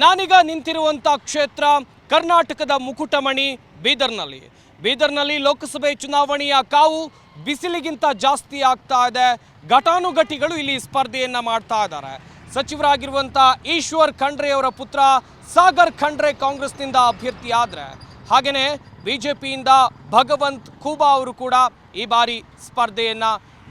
ನಾನೀಗ ನಿಂತಿರುವಂಥ ಕ್ಷೇತ್ರ ಕರ್ನಾಟಕದ ಮುಕುಟಮಣಿ ಬೀದರ್ನಲ್ಲಿ. ಬೀದರ್ನಲ್ಲಿ ಲೋಕಸಭೆ ಚುನಾವಣೆಯ ಕಾವು ಬಿಸಿಲಿಗಿಂತ ಜಾಸ್ತಿ ಆಗ್ತಾ ಇದೆ. ಘಟಾನುಘಟಿಗಳು ಇಲ್ಲಿ ಸ್ಪರ್ಧೆಯನ್ನ ಮಾಡ್ತಾ ಇದ್ದಾರೆ. ಸಚಿವರಾಗಿರುವಂಥ ಈಶ್ವರ್ ಖಂಡ್ರೆ ಅವರ ಪುತ್ರ ಸಾಗರ್ ಖಂಡ್ರೆ ಕಾಂಗ್ರೆಸ್ನಿಂದ ಅಭ್ಯರ್ಥಿ ಆದ್ರೆ ಹಾಗೆಯೇ ಪಿಯಿಂದ ಭಗವಂತ್ ಖೂಬಾ ಅವರು ಕೂಡ ಈ ಬಾರಿ ಸ್ಪರ್ಧೆಯನ್ನ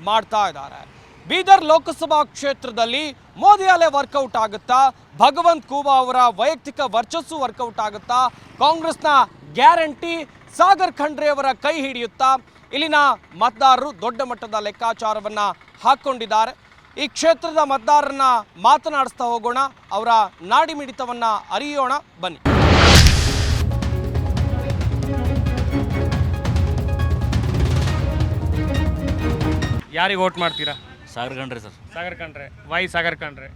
ಮಾಡ್ತಾ ಇದ್ದಾರೆ. ಬೀದರ್ ಲೋಕಸಭಾ ಕ್ಷೇತ್ರದಲ್ಲಿ ಮೋದಿ ಅಲೆ ವರ್ಕೌಟ್ ಆಗುತ್ತಾ? ಭಗವಂತ್ ಕೂಬಾ ಅವರ ವೈಯಕ್ತಿಕ ವರ್ಚಸ್ಸು ವರ್ಕೌಟ್ ಆಗುತ್ತಾ? ಕಾಂಗ್ರೆಸ್ನ ಗ್ಯಾರಂಟಿ ಸಾಗರ್ ಖಂಡ್ರೆ ಅವರ ಕೈ ಹಿಡಿಯುತ್ತಾ? ಇಲ್ಲಿನ ಮತದಾರರು ದೊಡ್ಡ ಮಟ್ಟದ ಲೆಕ್ಕಾಚಾರವನ್ನ ಹಾಕೊಂಡಿದ್ದಾರೆ ಈ ಕ್ಷೇತ್ರದ ಮತದಾರರನ್ನ ಮಾತನಾಡಿಸ್ತಾ ಹೋಗೋಣ. ಅವರ ನಾಡಿ ಮಿಡಿತವನ್ನ ಅರಿಯೋಣ. ಬನ್ನಿ. ಯಾರಿಗೆ ವೋಟ್ ಮಾಡ್ತೀರಾ? ಸಾಗರ್ ಕಂಡ್ರಿ ಸರ್. ಸಾಗರ್ ಕಂಡ್ರೆ ವೈ ಸಾಗರ್ ಕಂಡ್ರೆ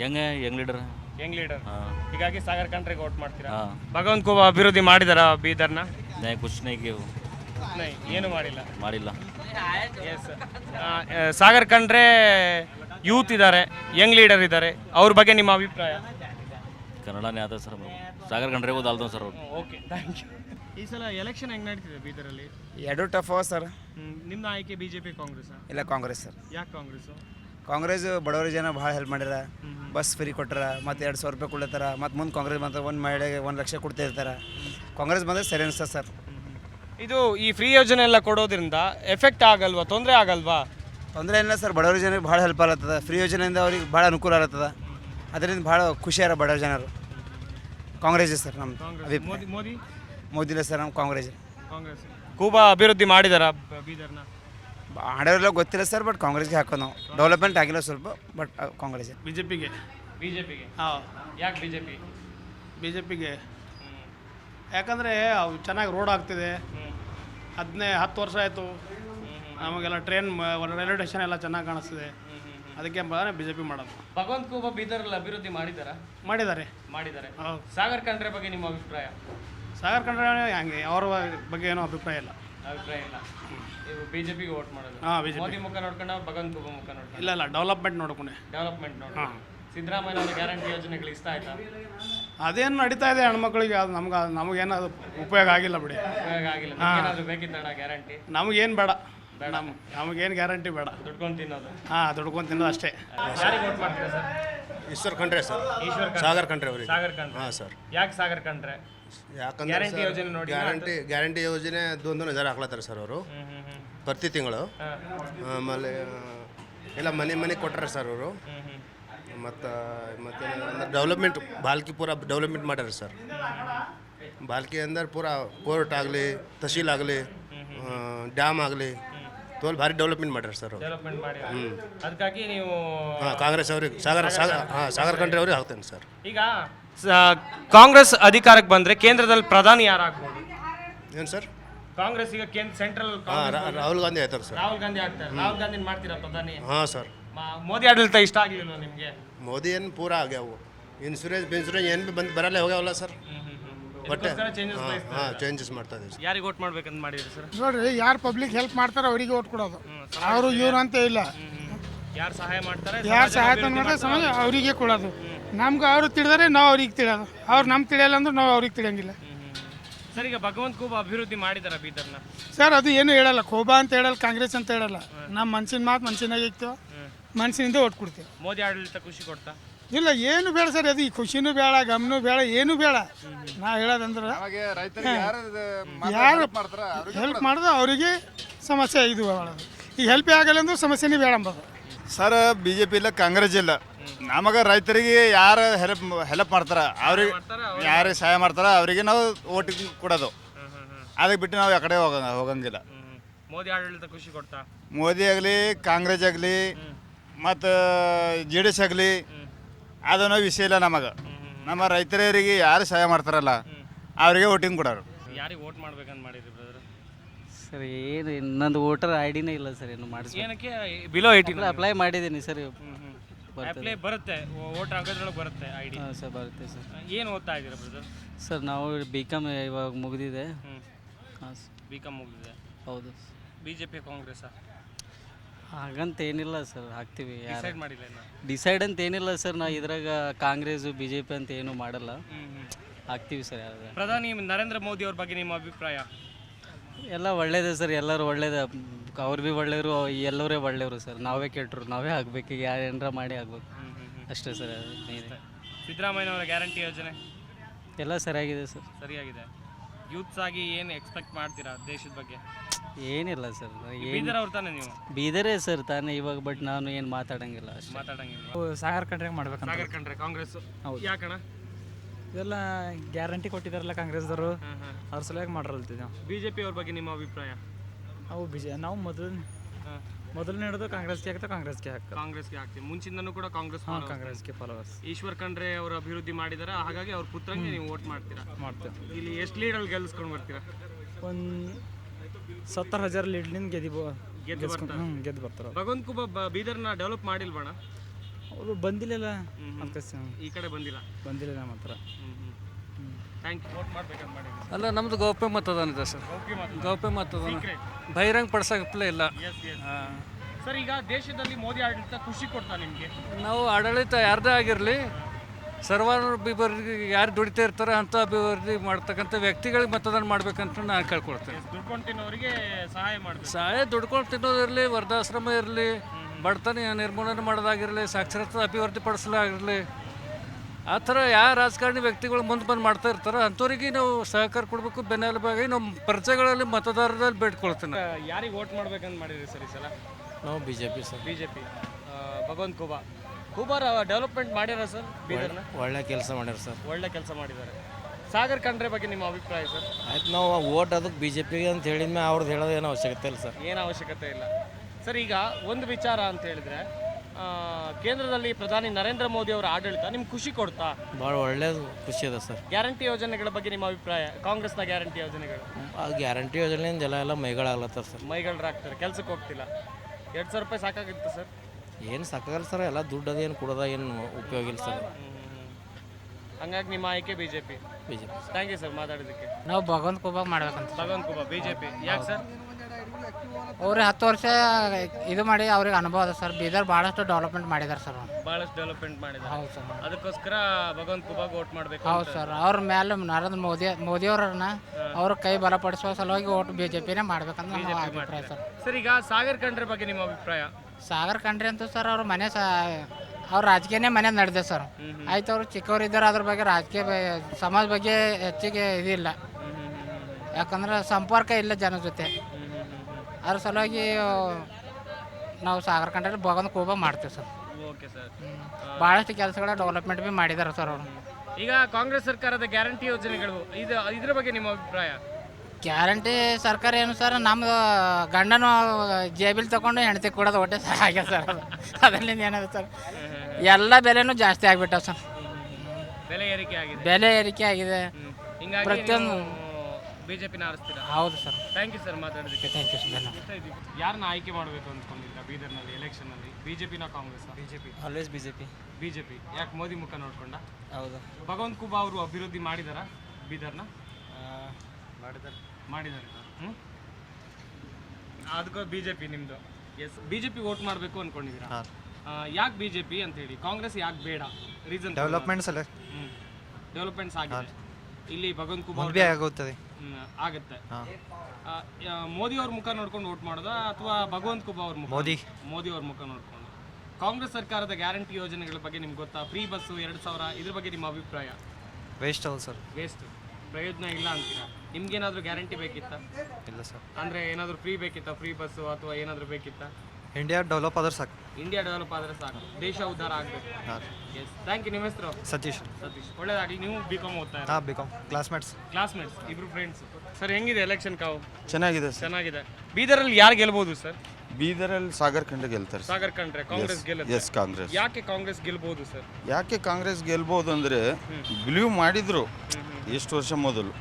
ಹೆಂಗೆ ಹೆಂಗ್ ಲೀಡರ್ ಯಂಗ್ ಲೀಡರ್ ಹಾಂ. ಹೀಗಾಗಿ ಸಾಗರ್ ಕಂಡ್ರೆ ವೋಟ್ ಮಾಡ್ತೀರಾ? ಹಾಂ. ಭಗವಂತ್ ಖೂಬಾ ಅಭಿವೃದ್ಧಿ ಮಾಡಿದಾರ ಬೀದರ್ನ? ನೈ ಕುಶ್ನಿಗೆ ನೈ, ಏನು ಮಾಡಿಲ್ಲ? ಮಾಡಿಲ್ಲ. ಎಸ್ ಸಾಗರ್ ಕಂಡ್ರೆ ಯೂತ್ ಇದ್ದಾರೆ ಯಂಗ್ ಲೀಡರ್ ಇದ್ದಾರೆ ಅವ್ರ ಬಗ್ಗೆ ನಿಮ್ಮ ಅಭಿಪ್ರಾಯ? ಕನ್ನಡನೇ ಆದ ಸರ್ ಸಾಗರ್ ಕಂಡ್ರೆ ಅಲ್ದ ಸರ್ ಅವ್ರು. ಓಕೆ ಥ್ಯಾಂಕ್ ಯು ಈ ಸಲ ಎಲೆಕ್ಷನ್ ಹೆಂಗೆ ನಡೀತಿದೆ ಬೀದರಲ್ಲಿ? ಎರಡು ಟಫ್ ಅವ ಸರ್. ನಿಮ್ಮ ಆಯ್ಕೆ ಬಿ ಜೆ ಪಿ ಕಾಂಗ್ರೆಸ್ ಇಲ್ಲ ಕಾಂಗ್ರೆಸ್ ಸರ್. ಯಾಕೆ ಕಾಂಗ್ರೆಸ್ ಕಾಂಗ್ರೆಸ್ ಬಡವರ ಜನ ಭಾಳ ಹೆಲ್ಪ್ ಮಾಡ್ಯಾರ ಬಸ್ ಫ್ರೀ ಕೊಟ್ಟಾರ ಮತ್ತು ಎರಡು ಸಾವಿರ ರೂಪಾಯಿ ಕೊಡ್ಲತ್ತಾರ ಮತ್ತು ಮುಂದೆ ಕಾಂಗ್ರೆಸ್ ಬಂತ ಒಂದು ಮಹಿಳೆಗೆ ಒಂದು ಲಕ್ಷ ಕೊಡ್ತಾ ಇರ್ತಾರೆ. ಕಾಂಗ್ರೆಸ್ ಬಂದರೆ ಸರಿ ಅನಿಸ್ತದೆ ಸರ್. ಇದು ಈ ಫ್ರೀ ಯೋಜನೆ ಎಲ್ಲ ಕೊಡೋದ್ರಿಂದ ಎಫೆಕ್ಟ್ ಆಗಲ್ವಾ ತೊಂದರೆ ಆಗಲ್ವಾ? ತೊಂದರೆ ಇಲ್ಲ ಸರ್ ಬಡವರ ಜನರಿಗೆ ಭಾಳ ಹೆಲ್ಪ್ ಆಗತ್ತದ. ಫ್ರೀ ಯೋಜನೆಯಿಂದ ಅವ್ರಿಗೆ ಭಾಳ ಅನುಕೂಲ ಆಗತ್ತದ. ಅದರಿಂದ ಭಾಳ ಖುಷಿಯಾರ ಬಡವರ ಜನರು. ಕಾಂಗ್ರೆಸ್ ಸರ್ ನಮ್ಮ ಮೋದಿ ಮೋದಿ? ಮೋದಿಲ್ಲ ಸರ್ ನಮ್ಮ ಕಾಂಗ್ರೆಸ್. ಕಾಂಗ್ರೆಸ್. ಕೂಬಾ ಅಭಿವೃದ್ಧಿ ಮಾಡಿದಾರ ಬೀದರ್ನ? ಆಡೋರೆಲ್ಲ ಗೊತ್ತಿಲ್ಲ ಸರ್ ಬಟ್ ಕಾಂಗ್ರೆಸ್ಗೆ ಹಾಕೋದು ನಾವು. ಡೆವಲಪ್ಮೆಂಟ್ ಆಗಿಲ್ಲ ಸ್ವಲ್ಪ ಬಟ್ ಕಾಂಗ್ರೆಸ್ ಬಿ ಜೆ ಪಿಗೆ ಬಿ ಜೆ ಪಿಗೆ ಹಾಂ. ಯಾಕೆ ಪಿ ಬಿ ಜೆ ಪಿಗೆ ಯಾಕಂದರೆ ಅವು ಚೆನ್ನಾಗಿ ರೋಡ್ ಆಗ್ತಿದೆ. ಹದಿನೈ ಹತ್ತು ವರ್ಷ ಆಯಿತು. ನಮಗೆಲ್ಲ ಟ್ರೈನ್ ರೈಲ್ವೆ ಸ್ಟೇಷನ್ ಎಲ್ಲ ಚೆನ್ನಾಗಿ ಕಾಣಿಸ್ತಿದೆ. ಅದಕ್ಕೆ ಬಂದರೆ ಬಿ ಜೆ ಪಿ ಮಾಡೋದು. ಭಗವಂತ್ ಕೂಬ ಬೀದರಲ್ಲಿ ಅಭಿವೃದ್ಧಿ ಮಾಡಿದಾರ? ಮಾಡಿದ್ದಾರೆ. ಮಾಡಿದ್ದಾರೆ. ಹೌದು. ಸಾಗರ್ ಖಂಡ್ರೆ ಬಗ್ಗೆ ನಿಮ್ಮ ಅಭಿಪ್ರಾಯ? ಸಾಗರ್ ಕಂಡ್ರೆ ಹಂಗೆ ಅವ್ರ ಬಗ್ಗೆ ಏನೋ ಅಭಿಪ್ರಾಯ ಇಲ್ಲ. ಅಭಿಪ್ರಾಯ ಇಲ್ಲ. ನೀವು ಬಿಜೆಪಿಗೆ ವೋಟ್ ಮಾಡೋದು. ಹಾಂ ಬಿ ಜೆ ಮೋದಿ ಮುಖ ನೋಡ್ಕೊಂಡ ಭಗವಂತ ಕೂಬ ಮುಖ ನೋಡ್ಕೊಂಡು ಇಲ್ಲ ಇಲ್ಲ ಡೆವಲಪ್ಮೆಂಟ್ ನೋಡ್ಕೊಂಡೆ. ಡೆವಲಪ್ಮೆಂಟ್ ನೋಡಿ ಸಿದ್ದರಾಮಯ್ಯ ಅವರ ಗ್ಯಾರಂಟಿ ಯೋಜನೆಗಳು ಇಷ್ಟ ಆಯ್ತಾ? ಅದೇನು ನಡೀತಾ ಇದೆ ಹೆಣ್ಮಕ್ಳಿಗೆ ಅದು ನಮ್ಗೆ ನಮಗೇನು ಅದು ಉಪಯೋಗ ಆಗಿಲ್ಲ ಬಿಡಿ. ಉಪಯೋಗ ಆಗಿಲ್ಲ. ಏನಾದರೂ ಬೇಕಿತ್ತಣ್ಣ ಗ್ಯಾರಂಟಿ? ನಮಗೇನು ಬೇಡ. ನಮ್ ನಮಗೇನು ಗ್ಯಾರಂಟಿ ಬೇಡ. ದುಡ್ಕೊಂಡು ತಿನ್ನೋದು. ಹಾಂ ದುಡ್ಕೊಂಡು ತಿನ್ನೋದು ಅಷ್ಟೇ. ಯಾರಿಗೆ ವೋಟ್ ಮಾಡ್ತೀರಾ ಸರ್? ಈಶ್ವರ್ ಖಂಡ್ರೆ ಸರ್. ಈಶ್ವರ್ ಸಾಗರ್ ಖಂಡ್ರೆ ಅವರಿಗೆ. ಸಾಗರ್ ಖಂಡ್ರೆ. ಹಾಂ ಸರ್. ಯಾಕೆ ಸಾಗರ್ ಖಂಡ್ರೆ? ಯಾಕಂದ್ರೆ ಗ್ಯಾರಂಟಿ ಯೋಜನೆ ನೋಡಿ ಗ್ಯಾರಂಟಿ ಗ್ಯಾರಂಟಿ ಯೋಜನೆ ಒಂದೊಂದು ಹಜಾರ್ ಹಾಕ್ಲತ್ತಾರ ಸರ್ ಅವರು. ಹ್ಮ್ ಹ್ಮ್ ಹ್ಮ್. ಪ್ರತಿ ತಿಂಗಳು. ಆಮೇಲೆ ಎಲ್ಲ ಮನೆ ಮನೆ ಕೊಟ್ಟಾರ ಸರ್ ಅವರು. ಹ್ಮ್ ಹ್ಮ್. ಮತ್ತು ಮತ್ತೆ ಡೆವಲಪ್ಮೆಂಟ್ ಬಾಲ್ಕಿ ಪೂರ ಡೆವಲಪ್ಮೆಂಟ್ ಮಾಡ್ಯಾರ ಸರ್. ಬಾಲ್ಕಿ ಅಂದ್ರೆ ಪೂರ ಕೋರ್ಟ್ ಆಗಲಿ ತಹಶೀಲ್ ಆಗಲಿ ಡ್ಯಾಮ್ ಆಗಲಿ. ತೋಲ್ ಭಾರಿ ಡೆವಲಪ್ಮೆಂಟ್ ಮಾಡ್ರಿ ಸರ್ ಅವರು. ಡೆವಲಪ್ಮೆಂಟ್ ಮಾಡಿ ಅದಕ್ಕಾಗಿ ನೀವು ಹಾಂ ಕಾಂಗ್ರೆಸ್ ಅವ್ರಿಗೆ ಸಾಗರ ಸಾಗರ ಹಾಂ ಸಾಗರ್ ಖಂಡ್ರೆ ಅವ್ರಿಗೆ ಹಾಕ್ತೇನೆ ಸರ್ ಈಗ ಸ- ಕಾಂಗ್ರೆಸ್ ಅಧಿಕಾರಕ್ಕೆ ಬಂದ್ರೆ ಕೇಂದ್ರದಲ್ಲಿ ಪ್ರಧಾನಿ ಯಾರಾಗ್ಬೋದು ಏನು ಸರ್ ಕಾಂಗ್ರೆಸ್ ಈಗ ಕೇಂದ್ರ ಸೆಂಟ್ರಲ್ ಹಾಂ ರಾಹುಲ್ ಗಾಂಧಿ ಆಯ್ತಾರೆ ಸರ್ ರಾಹುಲ್ ಗಾಂಧಿ ಆಗ್ತಾರೆ. ರಾಹುಲ್ ಗಾಂಧಿ ಮಾಡ್ತೀರಾ ಪ್ರಧಾನಿ? ಹಾಂ ಸರ್ ಮ- ಮೋದಿ ಆಡಳಿತ ಇಷ್ಟ ಆಗಿಲ್ಲ ನಿಮಗೆ? ಮೋದಿ ಏನು ಪೂರ ಆಗ್ಯಾವು. ಇನ್ಸೂರೆನ್ಸ್ ಇನ್ಸೂರೆನ್ಸ್ ಏನು ಭೀ ಬಂದು ಬರಲ್ಲೇ ಹೋಗ್ಯಾವಲ್ಲ ಸರ್ ಬಟ್ ಚೇಂಜಸ್ ಹಾಂ ಹಾಂ ಚೇಂಜಸ್ ಮಾಡ್ತಾ ಇದೀವಿ ಸರ್ ಯಾರಿಗೆ ಓಟ್ ಮಾಡ್ಬೇಕಂತ ಮಾಡಿದ್ರಿ ಸರ್? ನೋಡ್ರಿ ಯಾರು ಪಬ್ಲಿಕ್ ಹೆಲ್ಪ್ ಮಾಡ್ತಾರೋ ಅವರಿಗೆ ಓಟ್ ಕೊಡೋದು. ಅವರು ಇವ್ರು ಅಂತ ಇಲ್ಲ. ಯಾರು ಸಹಾಯ ಮಾಡ್ತಾರೆ ಯಾರು ಸಹಾಯತ ಮಾಡಿದ್ರೆ ಸಮಾಜ ಅವರಿಗೆ. ಕೊಡೋದು. ನಮ್ಗೆ ಅವರು ತಿಳಿದ್ರೆ ನಾವು ಅವ್ರಿಗೆ ತಿಳಿಯೋದು ಅವ್ರು ನಮ್ಗೆ ತಿಳಿಯಲ್ಲ ಅಂದ್ರೆ ನಾವು ಅವ್ರಿಗೆ ತಿಳಿಯಂಗಿಲ್ಲ. ಸರ್ ಈಗ ಭಗವಂತ ಖೂಬ್ ಅಭಿವೃದ್ಧಿ ಮಾಡಿದಾರ ಬೀದರ್ನ? ಸರ್ ಅದು ಏನು ಹೇಳಲ್ಲ. ಖೋಬಾ ಅಂತ ಹೇಳಲ್ಲ ಕಾಂಗ್ರೆಸ್ ಅಂತ ಹೇಳಲ್ಲ. ನಮ್ಮ ಮನ್ಸಿನ ಮಾತು ಮನ್ಸಿನಾಗ ಇಕ್ತೇವೆ. ಮನ್ಸಿನಿಂದ ಓಟ್ ಕೊಡ್ತೀವಿ. ಮೋದಿ ಆಡಳಿತ ಖುಷಿ ಕೊಡ್ತಾ? ಇಲ್ಲ ಏನು ಬೇಡ ಸರ್ ಅದು ಈ ಖುಷಿನೂ ಬೇಡ ಗಮನೂ ಬೇಡ ಏನು ಬೇಡ. ನಾ ಹೇಳೋದಂದ್ರೆ ಯಾರು ಹೆಲ್ಪ್ ಮಾಡಿದ್ರೆ ಅವರಿಗೆ ಸಮಸ್ಯೆ ಇದು ಮಾಡೋದು ಈ ಹೆಲ್ಪ್ ಆಗಲ್ಲ ಅಂದ್ರೆ ಸಮಸ್ಯೆನೇ ಬೇಡ ಅಂಬೋದು. ಸರ್ ಬಿ ಜೆ ಪಿ ಇಲ್ಲ ಕಾಂಗ್ರೆಸ್ ಇಲ್ಲ. ನಮಗೆ ರೈತರಿಗೆ ಯಾರು ಹೆಲ್ಪ್ ಹೆಲ್ಪ್ ಮಾಡ್ತಾರ? ಅವ್ರಿಗೆ ಯಾರೇ ಸಹಾಯ ಮಾಡ್ತಾರ? ಅವರಿಗೆ ನಾವು ಓಟ್ ಕೊಡೋದು. ಅದಕ್ಕೆ ಬಿಟ್ಟು ನಾವು ಯಾಕಡೆ ಹೋಗ ಹೋಗಂಗಿಲ್ಲ. ಮೋದಿ ಆಡಳಿತ ಖುಷಿ ಕೊಡ್ತಾ? ಮೋದಿ ಆಗಲಿ ಕಾಂಗ್ರೆಸ್ ಆಗಲಿ ಮತ್ತು ಜೆ ಡಿ ಎಸ್ ಆಗಲಿ ಅದನ್ನೋ ವಿಷಯ ಇಲ್ಲ ನಮಗೆ. ನಮ್ಮ ರೈತರಿಗೆ ಯಾರು ಸಹಾಯ ಮಾಡ್ತಾರಲ್ಲ ಅವರಿಗೆ ವೋಟಿಂಗ್ ಕೊಡೋರು. ಯಾರಿಗೆ ವೋಟ್ ಮಾಡ್ಬೇಕಂತ ಮಾಡಿದ್ರಿ ಬ್ರದರ್ ಸರ್ ಏನು ನಂದು ವೋಟರ್ ಐ ಡಿನೇ ಇಲ್ಲ ಸರ್ ಏನು ಮಾಡಿಸಿ ಏನಕ್ಕೆ? ಬಿಲೋ ಏಯ್ಟೀನ್ ಅಪ್ಲೈ ಮಾಡಿದ್ದೀನಿ ಸರ್ ಅಪ್ಲೈ ಬರುತ್ತೆ ವೋಟ್ ಆಗೋದ್ರೊಳಗೆ ಬರುತ್ತೆ ಐಡಿ ಹಾಂ ಸರ್ ಬರುತ್ತೆ ಸರ್. ಏನು ಓದ್ತಾ ಇದ್ದೀರಾ ಬ್ರದರ್ ಸರ್ ನಾವು ಬಿ ಕಾಮ್ ಇವಾಗ ಮುಗಿದಿದೆ. ಹ್ಞೂ ಹಾಂ ಬಿ ಕಾಮ್ ಮುಗಿದಿದೆ. ಹೌದು. ಬಿ ಜೆ ಪಿ ಕಾಂಗ್ರೆಸ್ಸಾ? ಹಾಗಂತ ಏನಿಲ್ಲ ಸರ್ ಹಾಕ್ತೀವಿ ಯಾರು. ಡಿಸೈಡ್ ಮಾಡಿಲ್ಲ ಇನ್ನು? ಡಿಸೈಡ್ ಅಂತ ಏನಿಲ್ಲ ಸರ್ ನಾ ಇದ್ರಾಗ ಕಾಂಗ್ರೆಸ್ ಬಿ ಜೆ ಪಿ ಅಂತ ಏನು ಮಾಡಲ್ಲ. ಹಾಕ್ತೀವಿ ಸರ್ ಪ್ರಧಾನಿ ನರೇಂದ್ರ ಮೋದಿ ಅವ್ರ ಬಗ್ಗೆ ನಿಮ್ಮ ಅಭಿಪ್ರಾಯ? ಎಲ್ಲ ಒಳ್ಳೇದೇ ಸರ್ ಎಲ್ಲರೂ ಒಳ್ಳೇದೇ. ಅವ್ರು ಭೀ ಒಳ್ಳೆಯವರು ಎಲ್ಲರೇ ಒಳ್ಳೆಯವರು ಸರ್. ನಾವೇ ಕೆಟ್ಟರು ನಾವೇ ಆಗ್ಬೇಕು ಈಗ ಏನಾರ ಮಾಡಿ ಆಗ್ಬೇಕು. ಅಷ್ಟೇ ಸರ್ ಸಿದ್ದರಾಮಯ್ಯ ಅವರ ಗ್ಯಾರಂಟಿ ಯೋಜನೆ? ಎಲ್ಲ ಸರಿಯಾಗಿದೆ ಸರ್. ಸರಿಯಾಗಿದೆ. ಯೂತ್ಸ್ ಆಗಿ ಏನು ಎಕ್ಸ್ಪೆಕ್ಟ್ ಮಾಡ್ತೀರಾ ದೇಶದ ಬಗ್ಗೆ? ಏನಿಲ್ಲ ಸರ್ ಬೀದರ್ ಅವ್ರು ತಾನೇ ನೀವು? ಬೀದರೇ ಸರ್ ತಾನೇ ಇವಾಗ ಬಟ್ ನಾನು ಏನು ಮಾತಾಡಂಗಿಲ್ಲ ಅಷ್ಟೇ. ಮಾತಾಡಂಗಿಲ್ಲ. ಸಾಗರ್ ಕಂಡ್ರೆ ಮಾಡ್ಬೇಕು ಸಾಗರ್ ಕಂಡ್ರೆ ಕಾಂಗ್ರೆಸ್ ಯಾಕಣ ಇದೆಲ್ಲ ಗ್ಯಾರಂಟಿ ಕೊಟ್ಟಿದಾರಲ್ಲ ಕಾಂಗ್ರೆಸ್ದವರು. ಅವ್ರ ಸಲುವಾಗಿ ಮಾಡ್ರಲ್ತೀವಿ ನಾವು. ಬಿಜೆಪಿ ಅವ್ರ ಬಗ್ಗೆ ನಿಮ್ಮ ಅಭಿಪ್ರಾಯ? ಅವು ಬಿಜೆ ನಾವು ಮೊದಲು ಮೊದಲು ಹಿಡಿದು ಕಾಂಗ್ರೆಸ್ಗೆ ಹಾಕ್ತಾ ಕಾಂಗ್ರೆಸ್ಗೆ ಹಾಕ್ತಾ. ಕಾಂಗ್ರೆಸ್ಗೆ ಹಾಕ್ತೀವಿ. ಮುಂಚಿಂದನೂ ಕೂಡ ಕಾಂಗ್ರೆಸ್ ಹಾಂ. ಕಾಂಗ್ರೆಸ್ಗೆ ಫಾಲೋವರ್ಸ್ ಈಶ್ವರ್ ಖಂಡ್ರೆ ಅವರು ಅಭಿವೃದ್ಧಿ ಮಾಡಿದಾರ ಹಾಗಾಗಿ ಅವ್ರ ಪುತ್ರಂಗೆ ನೀವು ವೋಟ್ ಮಾಡ್ತೀರಾ? ಮಾಡ್ತೀವಿ. ಇಲ್ಲಿ ಎಷ್ಟು ಲೀಡಲ್ಲಿ ಗೆಲ್ಸ್ಕೊಂಡು ಬರ್ತೀರಾ? ಒಂದು ಸತ್ತರ್ ಹಜಾರ್ ಲೀಡ್ಲಿಂದ ಗೆದಿ ಗೆದ್ದು ಬರ್ತಾರೆ. ಹ್ಞೂ ಗೆದ್ದು ಬರ್ತಾರೆ. ಭಗವಂತ ಕುಬ ಬ- ಬೀದರ್ನ ಡೆವಲಪ್ ಮಾಡಿಲ್ವಣ ಅವರು ಬಂದಿಲ್ಲ ಅದಕ್ಕೆ ಈ ಕಡೆ ಬಂದಿಲ್ಲ. ಬಂದಿಲ್ಲ ನಮ್ಮ ಹತ್ರ. ಥ್ಯಾಂಕ್ ಯು ವೋಟ್ ಮಾಡ್ಬೇಕಂತ ಮಾಡಿದ್ವಿ ಅಲ್ಲ ನಮ್ದು ಗೌಪ್ಯ ಮತದಾನ ಇದೆ ಸರ್. ಗೌಪ್ಯ ಮತದಾನ ಬಹಿರಂಗ ಪಡಿಸೋಕಪ್ಲೇ ಇಲ್ಲ. ಎಸ್ ಎಸ್ ಸರ್ ಈಗ ದೇಶದಲ್ಲಿ ಮೋದಿ ಆಡಳಿತ ಖುಷಿ ಕೊಡ್ತಾ ನಿಮಗೆ? ನಾವು ಆಡಳಿತ ಯಾರದೇ ಆಗಿರಲಿ ಸರ್ವಾಭಿವೃದ್ಧಿ ಯಾರು ದುಡಿತಾ ಇರ್ತಾರೆ ಅಂತ ಅಭಿವೃದ್ಧಿ ಮಾಡ್ತಕ್ಕಂಥ ವ್ಯಕ್ತಿಗಳಿಗೆ ಮತದಾನ ಮಾಡ್ಬೇಕಂತ ನಾನು ಕೇಳ್ಕೊಳ್ತೇನೆ. ದುಡ್ಕೊಂಡು ತಿನ್ನೋರಿಗೆ ಸಹಾಯ ಮಾಡಬೇಕು. ಸಹಾಯ ದುಡ್ಕೊಂಡು ತಿನ್ನೋದಿರಲಿ ವೃದ್ಧಾಶ್ರಮ ಇರಲಿ ಬಡತನ ನಿರ್ಮೂಲನೆ ಮಾಡೋದಾಗಿರಲಿ ಸಾಕ್ಷರತೆ ಅಭಿವೃದ್ಧಿ ಪಡಿಸಲಾಗಿರಲಿ ಆ ಥರ ಯಾವ ರಾಜಕಾರಣಿ ವ್ಯಕ್ತಿಗಳು ಮುಂದೆ ಬಂದು ಮಾಡ್ತಾ ಇರ್ತಾರೋ ಅಂಥವ್ರಿಗೆ ನಾವು ಸಹಕಾರ ಕೊಡಬೇಕು ಬೆನ್ನೆಲುಬಾಗಿ ನಮ್ಮ ಪರಿಚಯಗಳಲ್ಲಿ ಮತದಾರರಲ್ಲಿ ಬೇಡ್ಕೊಳ್ತೇನೆ. ಯಾರಿಗೆ ವೋಟ್ ಮಾಡ್ಬೇಕಂತ ಮಾಡಿದ್ರಿ ಸರ್ ಈ ಸಲ? ನಾವು B J P sir B J P Bhagwant Khuba ಕುಬಾರ್ development ಮಾಡ್ಯಾರ ಸರ್ ಬೀದರ್ನ? ಒಳ್ಳೆ ಕೆಲಸ ಮಾಡ್ಯಾರ ಸರ್. ಒಳ್ಳೆ ಕೆಲಸ ಮಾಡಿದ್ದಾರೆ. ಸಾಗರ್ ಕಂಡ್ರೆ ಬಗ್ಗೆ ನಿಮ್ಮ ಅಭಿಪ್ರಾಯ ಸರ್? ಆಯ್ತು ನಾವು ಓಟ್ ಅದಕ್ಕೆ ಬಿ ಜೆ ಪಿಗೆ ಅಂತ ಹೇಳಿದ್ಮೇಲೆ ಅವ್ರದ್ದು ಹೇಳೋದು ಏನೋ ಅವಶ್ಯಕತೆ ಇಲ್ಲ ಸರ್. ಏನು ಅವಶ್ಯಕತೆ ಇಲ್ಲ. ಸರ್ ಈಗ ಒಂದು ವಿಚಾರ ಅಂತ ಹೇಳಿದ್ರೆ ಕೇಂದ್ರದಲ್ಲಿ ಪ್ರಧಾನಿ ನರೇಂದ್ರ ಮೋದಿ ಅವರ ಆಡಳಿತ ನಿಮ್ಗೆ ಖುಷಿ ಕೊಡ್ತಾ? ಭಾಳ ಒಳ್ಳೇದು ಖುಷಿ ಅದ ಸರ್. ಗ್ಯಾರಂಟಿ ಯೋಜನೆಗಳ ಬಗ್ಗೆ ನಿಮ್ಮ ಅಭಿಪ್ರಾಯ ಕಾಂಗ್ರೆಸ್ನ ಗ್ಯಾರಂಟಿ ಯೋಜನೆಗಳು? ಆ ಗ್ಯಾರಂಟಿ ಯೋಜನೆಯಿಂದ ಎಲ್ಲ ಎಲ್ಲ ಮೈಗಳಾಗ್ಲತ್ತಾರ ಸರ್. ಮೈಗಳರಾಗ್ತಾರೆ ಕೆಲ್ಸಕ್ಕೆ ಹೋಗ್ತಿಲ್ಲ. ಎರಡು ಸಾವಿರ ರೂಪಾಯಿ ಸಾಕಾಗಿತ್ತು ಸರ್? ಏನು ಸಾಕಾಗಲ್ಲ ಸರ್ ಎಲ್ಲ ದುಡ್ಡು ಅದೇನು ಕೊಡೋದ ಏನು ಉಪಯೋಗ ಇಲ್ಲ ಸರ್. ಹಂಗಾಗಿ ನಿಮ್ಮ ಆಯ್ಕೆ B J P B J P thank you sir ಮಾತಾಡೋದಕ್ಕೆ ನಾವು ಭಗವಂತ ಕುಬಾಗ್ ಮಾಡ್ಬೇಕಂತ. Bhagwant Khuba B J P ಯಾಕೆ ಸರ್? ಅವ್ರಿಗೆ ಹತ್ತು ವರ್ಷ ಇದು ಮಾಡಿ ಅವ್ರಿಗೆ ಅನುಭವ ಅದ ಸರ್. ಬೀದರ್ ಭಾಳಷ್ಟು ಡೆವಲಪ್ಮೆಂಟ್ ಮಾಡಿದಾರೆ ಸರ್ ಅವ್ರು. ಭಾಳಷ್ಟು ಡೆವಲಪ್ಮೆಂಟ್ ಮಾಡಿದ್ದಾರೆ ಹೌದು ಸರ್. ಅದಕ್ಕೋಸ್ಕರ ಭಗವಂತ ಕುಬಾಗ್ ವೋಟ್ ಮಾಡಬೇಕು ಹೌದು ಸರ್. ಅವ್ರ ಮೇಲೆ ನರೇಂದ್ರ ಮೋದಿ ಮೋದಿಯವ್ರನ್ನ ಅವ್ರ ಕೈ ಬಲಪಡಿಸುವ ಸಲುವಾಗಿ ಓಟ್ ಬಿ ಜೆ ಪಿನೇ ಮಾಡ್ಬೇಕಂತ ನಮ್ಮ ಅಭಿಪ್ರಾಯ ಸರ್. ಸರ್ ಈಗ ಸಾಗರ್ ಖಂಡ್ರೆ ಬಗ್ಗೆ ನಿಮ್ಮ ಅಭಿಪ್ರಾಯ? ಸಾಗರ್ ಕಂಡ್ರಿ ಅಂತೂ ಸರ್ ಅವ್ರ ಮನೆ ಸಾ ಅವ್ರ ರಾಜಕೀಯನೇ ಮನೆ ನಡೆದೆ ಸರ್. ಆಯ್ತು ಅವರು ಚಿಕ್ಕವ್ರು ಇದ್ದಾರೆ ಅದ್ರ ಬಗ್ಗೆ ರಾಜಕೀಯ ಬ- ಸಮಾಜ ಬಗ್ಗೆ ಹೆಚ್ಚಿಗೆ ಇದಿಲ್ಲ. ಯಾಕಂದ್ರೆ ಸಂಪರ್ಕ ಇಲ್ಲ ಜನ ಜೊತೆ. ಅದ್ರ ಸಲುವಾಗಿ ನಾವು ಸಾಗರ ಕಂಡ್ರೆ ಭಗವಂತ ಕೋಪ ಮಾಡ್ತೀವಿ ಸರ್. Okay sir. ಭಾಳಷ್ಟು ಕೆಲಸಗಳ ಡೆವಲಪ್ಮೆಂಟ್ ಭೀ ಮಾಡಿದ್ದಾರೆ ಸರ್ ಅವರು. ಈಗ ಕಾಂಗ್ರೆಸ್ ಸರ್ಕಾರದ ಗ್ಯಾರಂಟಿ ಯೋಜನೆಗಳು ಇದು ಇದ್ರ ಬಗ್ಗೆ ನಿಮ್ಮ ಅಭಿಪ್ರಾಯ? ಗ್ಯಾರಂಟಿ ಸರ್ಕಾರ ಏನು ಸರ್ ನಮ್ದು ಗಂಡನು ಜೇಬಿಲ್ ತಗೊಂಡು ಹೆಂಡತಿ ಕೊಡೋದು ಒಟ್ಟೆ ಸರ್ ಆಗ್ಯದ ಸರ್ ಅದು. ಅದರಿಂದ ಏನದ ಸರ್ ಎಲ್ಲ ಬೆಲೆನೂ ಜಾಸ್ತಿ ಆಗ್ಬಿಟ್ಟ ಸರ್. ಬೆಲೆ ಏರಿಕೆ ಆಗಿದೆ. ಬೆಲೆ ಏರಿಕೆ ಆಗಿದೆ. ಹಿಂಗಾಗಿ ಪ್ರತಿಯೊಂದು ಬಿಜೆಪಿನ ಆರಿಸ್ತೀರಾ? ಹೌದು ಸರ್. ಥ್ಯಾಂಕ್ ಯು ಸರ್ ಮಾತಾಡೋದಕ್ಕೆ ಥ್ಯಾಂಕ್ ಯು ಸರ್ ಯಾರನ್ನ ಆಯ್ಕೆ ಮಾಡಬೇಕು ಅಂದ್ಕೊಂಡಿಲ್ಲ ಬೀದರ್ನಲ್ಲಿ ಎಲೆಕ್ಷನ್ನಲ್ಲಿ? ಬಿಜೆಪಿನ Congress BJP. Always BJP. J P BJP. ಯಾಕೆ ಮೋದಿ ಮುಖ ನೋಡ್ಕೊಂಡ? ಹೌದು. ಭಗವಂತ ಕುಬಾ ಅವರು ಅಭಿವೃದ್ಧಿ ಮಾಡಿದಾರ ಬೀದರ್ನ? ಮಾಡಿದ್ದಾರೆ. ಹ್ಞೂ ಅದಕ್ಕೂ ಬಿಜೆಪಿ ಜೆ ಪಿ ನಿಮ್ಮದು yes BJP J P vote ಮಾಡಬೇಕು ಅಂದ್ಕೊಂಡಿದ್ದೀರಾ? ಯಾಕೆ ಬಿಜೆಪಿ ಜೆ ಪಿ ಅಂತ ಹೇಳಿ ಕಾಂಗ್ರೆಸ್ ಯಾಕೆ ಬೇಡ? ರೀಸನ್ ಡೆವಲಪ್ಮೆಂಟ್ಸ್ ಅಲ್ಲ. ಹ್ಞೂ ಡೆವಲಪ್ಮೆಂಟ್ಸ್ ಆಗಿದೆ. ಇಲ್ಲಿ ಭಗವಂತ ಕುಮಾರ್ ಆಗುತ್ತದೆ. ಆಗುತ್ತೆ. ಮೋದಿ ಅವ್ರ ಮುಖ ನೋಡ್ಕೊಂಡು ವೋಟ್ ಮಾಡೋದಾ ಅಥವಾ ಭಗವಂತ ಕುಬಾ ಅವ್ರ ಮುಖ? ಮೋದಿ. ಮೋದಿ ಅವ್ರ ಮುಖ ನೋಡ್ಕೊಂಡು. ಕಾಂಗ್ರೆಸ್ ಸರ್ಕಾರದ ಗ್ಯಾರಂಟಿ ಯೋಜನೆಗಳ ಬಗ್ಗೆ ನಿಮ್ಗೆ ಗೊತ್ತಾ? ಫ್ರೀ ಬಸ್ಸು ಎರಡು ಸಾವಿರ ಇದ್ರ ಬಗ್ಗೆ ನಿಮ್ಮ ಅಭಿಪ್ರಾಯ? ವೇಸ್ಟ್ ಅಲ್ಲ ಸರ್ ವೇಸ್ಟ್ ಪ್ರಯೋಜನ ಇಲ್ಲ ಅಂತೀರಾ? ನಿಮ್ಗೇನಾದರೂ ಗ್ಯಾರಂಟಿ ಬೇಕಿತ್ತಾ? ಇಲ್ಲ ಸರ್ ಅಂದ್ರೆ ಏನಾದರೂ ಫ್ರೀ ಬೇಕಿತ್ತಾ? ಫ್ರೀ ಬಸ್ಸು ಅಥವಾ ಏನಾದರೂ ಬೇಕಿತ್ತಾ? ಇಂಡಿಯಾ ಡೆವಲಪ್ ಆದ್ರೆ ಸಾಕು. ಇಂಡಿಯಾ ಡೆವಲಪ್ ಆದರೆ ಸಾಕು. ದೇಶ ಉದ್ಧಾರ ಆಗಬೇಕು. ಎಸ್ ಥ್ಯಾಂಕ್ ಯು ನಿಮ್ಮ ಹೆಸರು? ಸತೀಶ್. ಸತೀಶ್. ಒಳ್ಳೇದಾಗಲಿ. ನೀವು ಬಿ ಕಾಮ್ ಓದ್ತಾ ಹಾಂ ಬಿ ಕಾಮ್ ಕ್ಲಾಸ್ಮೇಟ್ಸ್ ಕ್ಲಾಸ್ಮೇಟ್ಸ್ ಇಬ್ರು ಫ್ರೆಂಡ್ಸ್ ಸರ್ ಹೆಂಗಿದೆ ಎಲೆಕ್ಷನ್ ಕಾವು? ಚೆನ್ನಾಗಿದೆ ಸರ್ ಚೆನ್ನಾಗಿದೆ. ಬೀದರಲ್ಲಿ ಯಾರು ಗೆಲ್ಬೋದು ಸರ್ ಬೀದರಲ್ಲಿ ಸಾಗರ್ ಖಂಡ ಗೆಲ್ತಾರೆ ಸರ್ ಸಾಗರ್ ಕಂಡ್ರೆ ಕಾಂಗ್ರೆಸ್ ಗೆಲ್ಲುತ್ತೆ. ಎಸ್ ಕಾಂಗ್ರೆಸ್. ಯಾಕೆ ಕಾಂಗ್ರೆಸ್ ಗೆಲ್ಬಹುದು ಸರ್ ಯಾಕೆ ಕಾಂಗ್ರೆಸ್ ಗೆಲ್ಬೋದು ಅಂದರೆ ಬಿಲೀವ್ ಮಾಡಿದ್ರು ಎಷ್ಟು ವರ್ಷ ಮೊದಲು.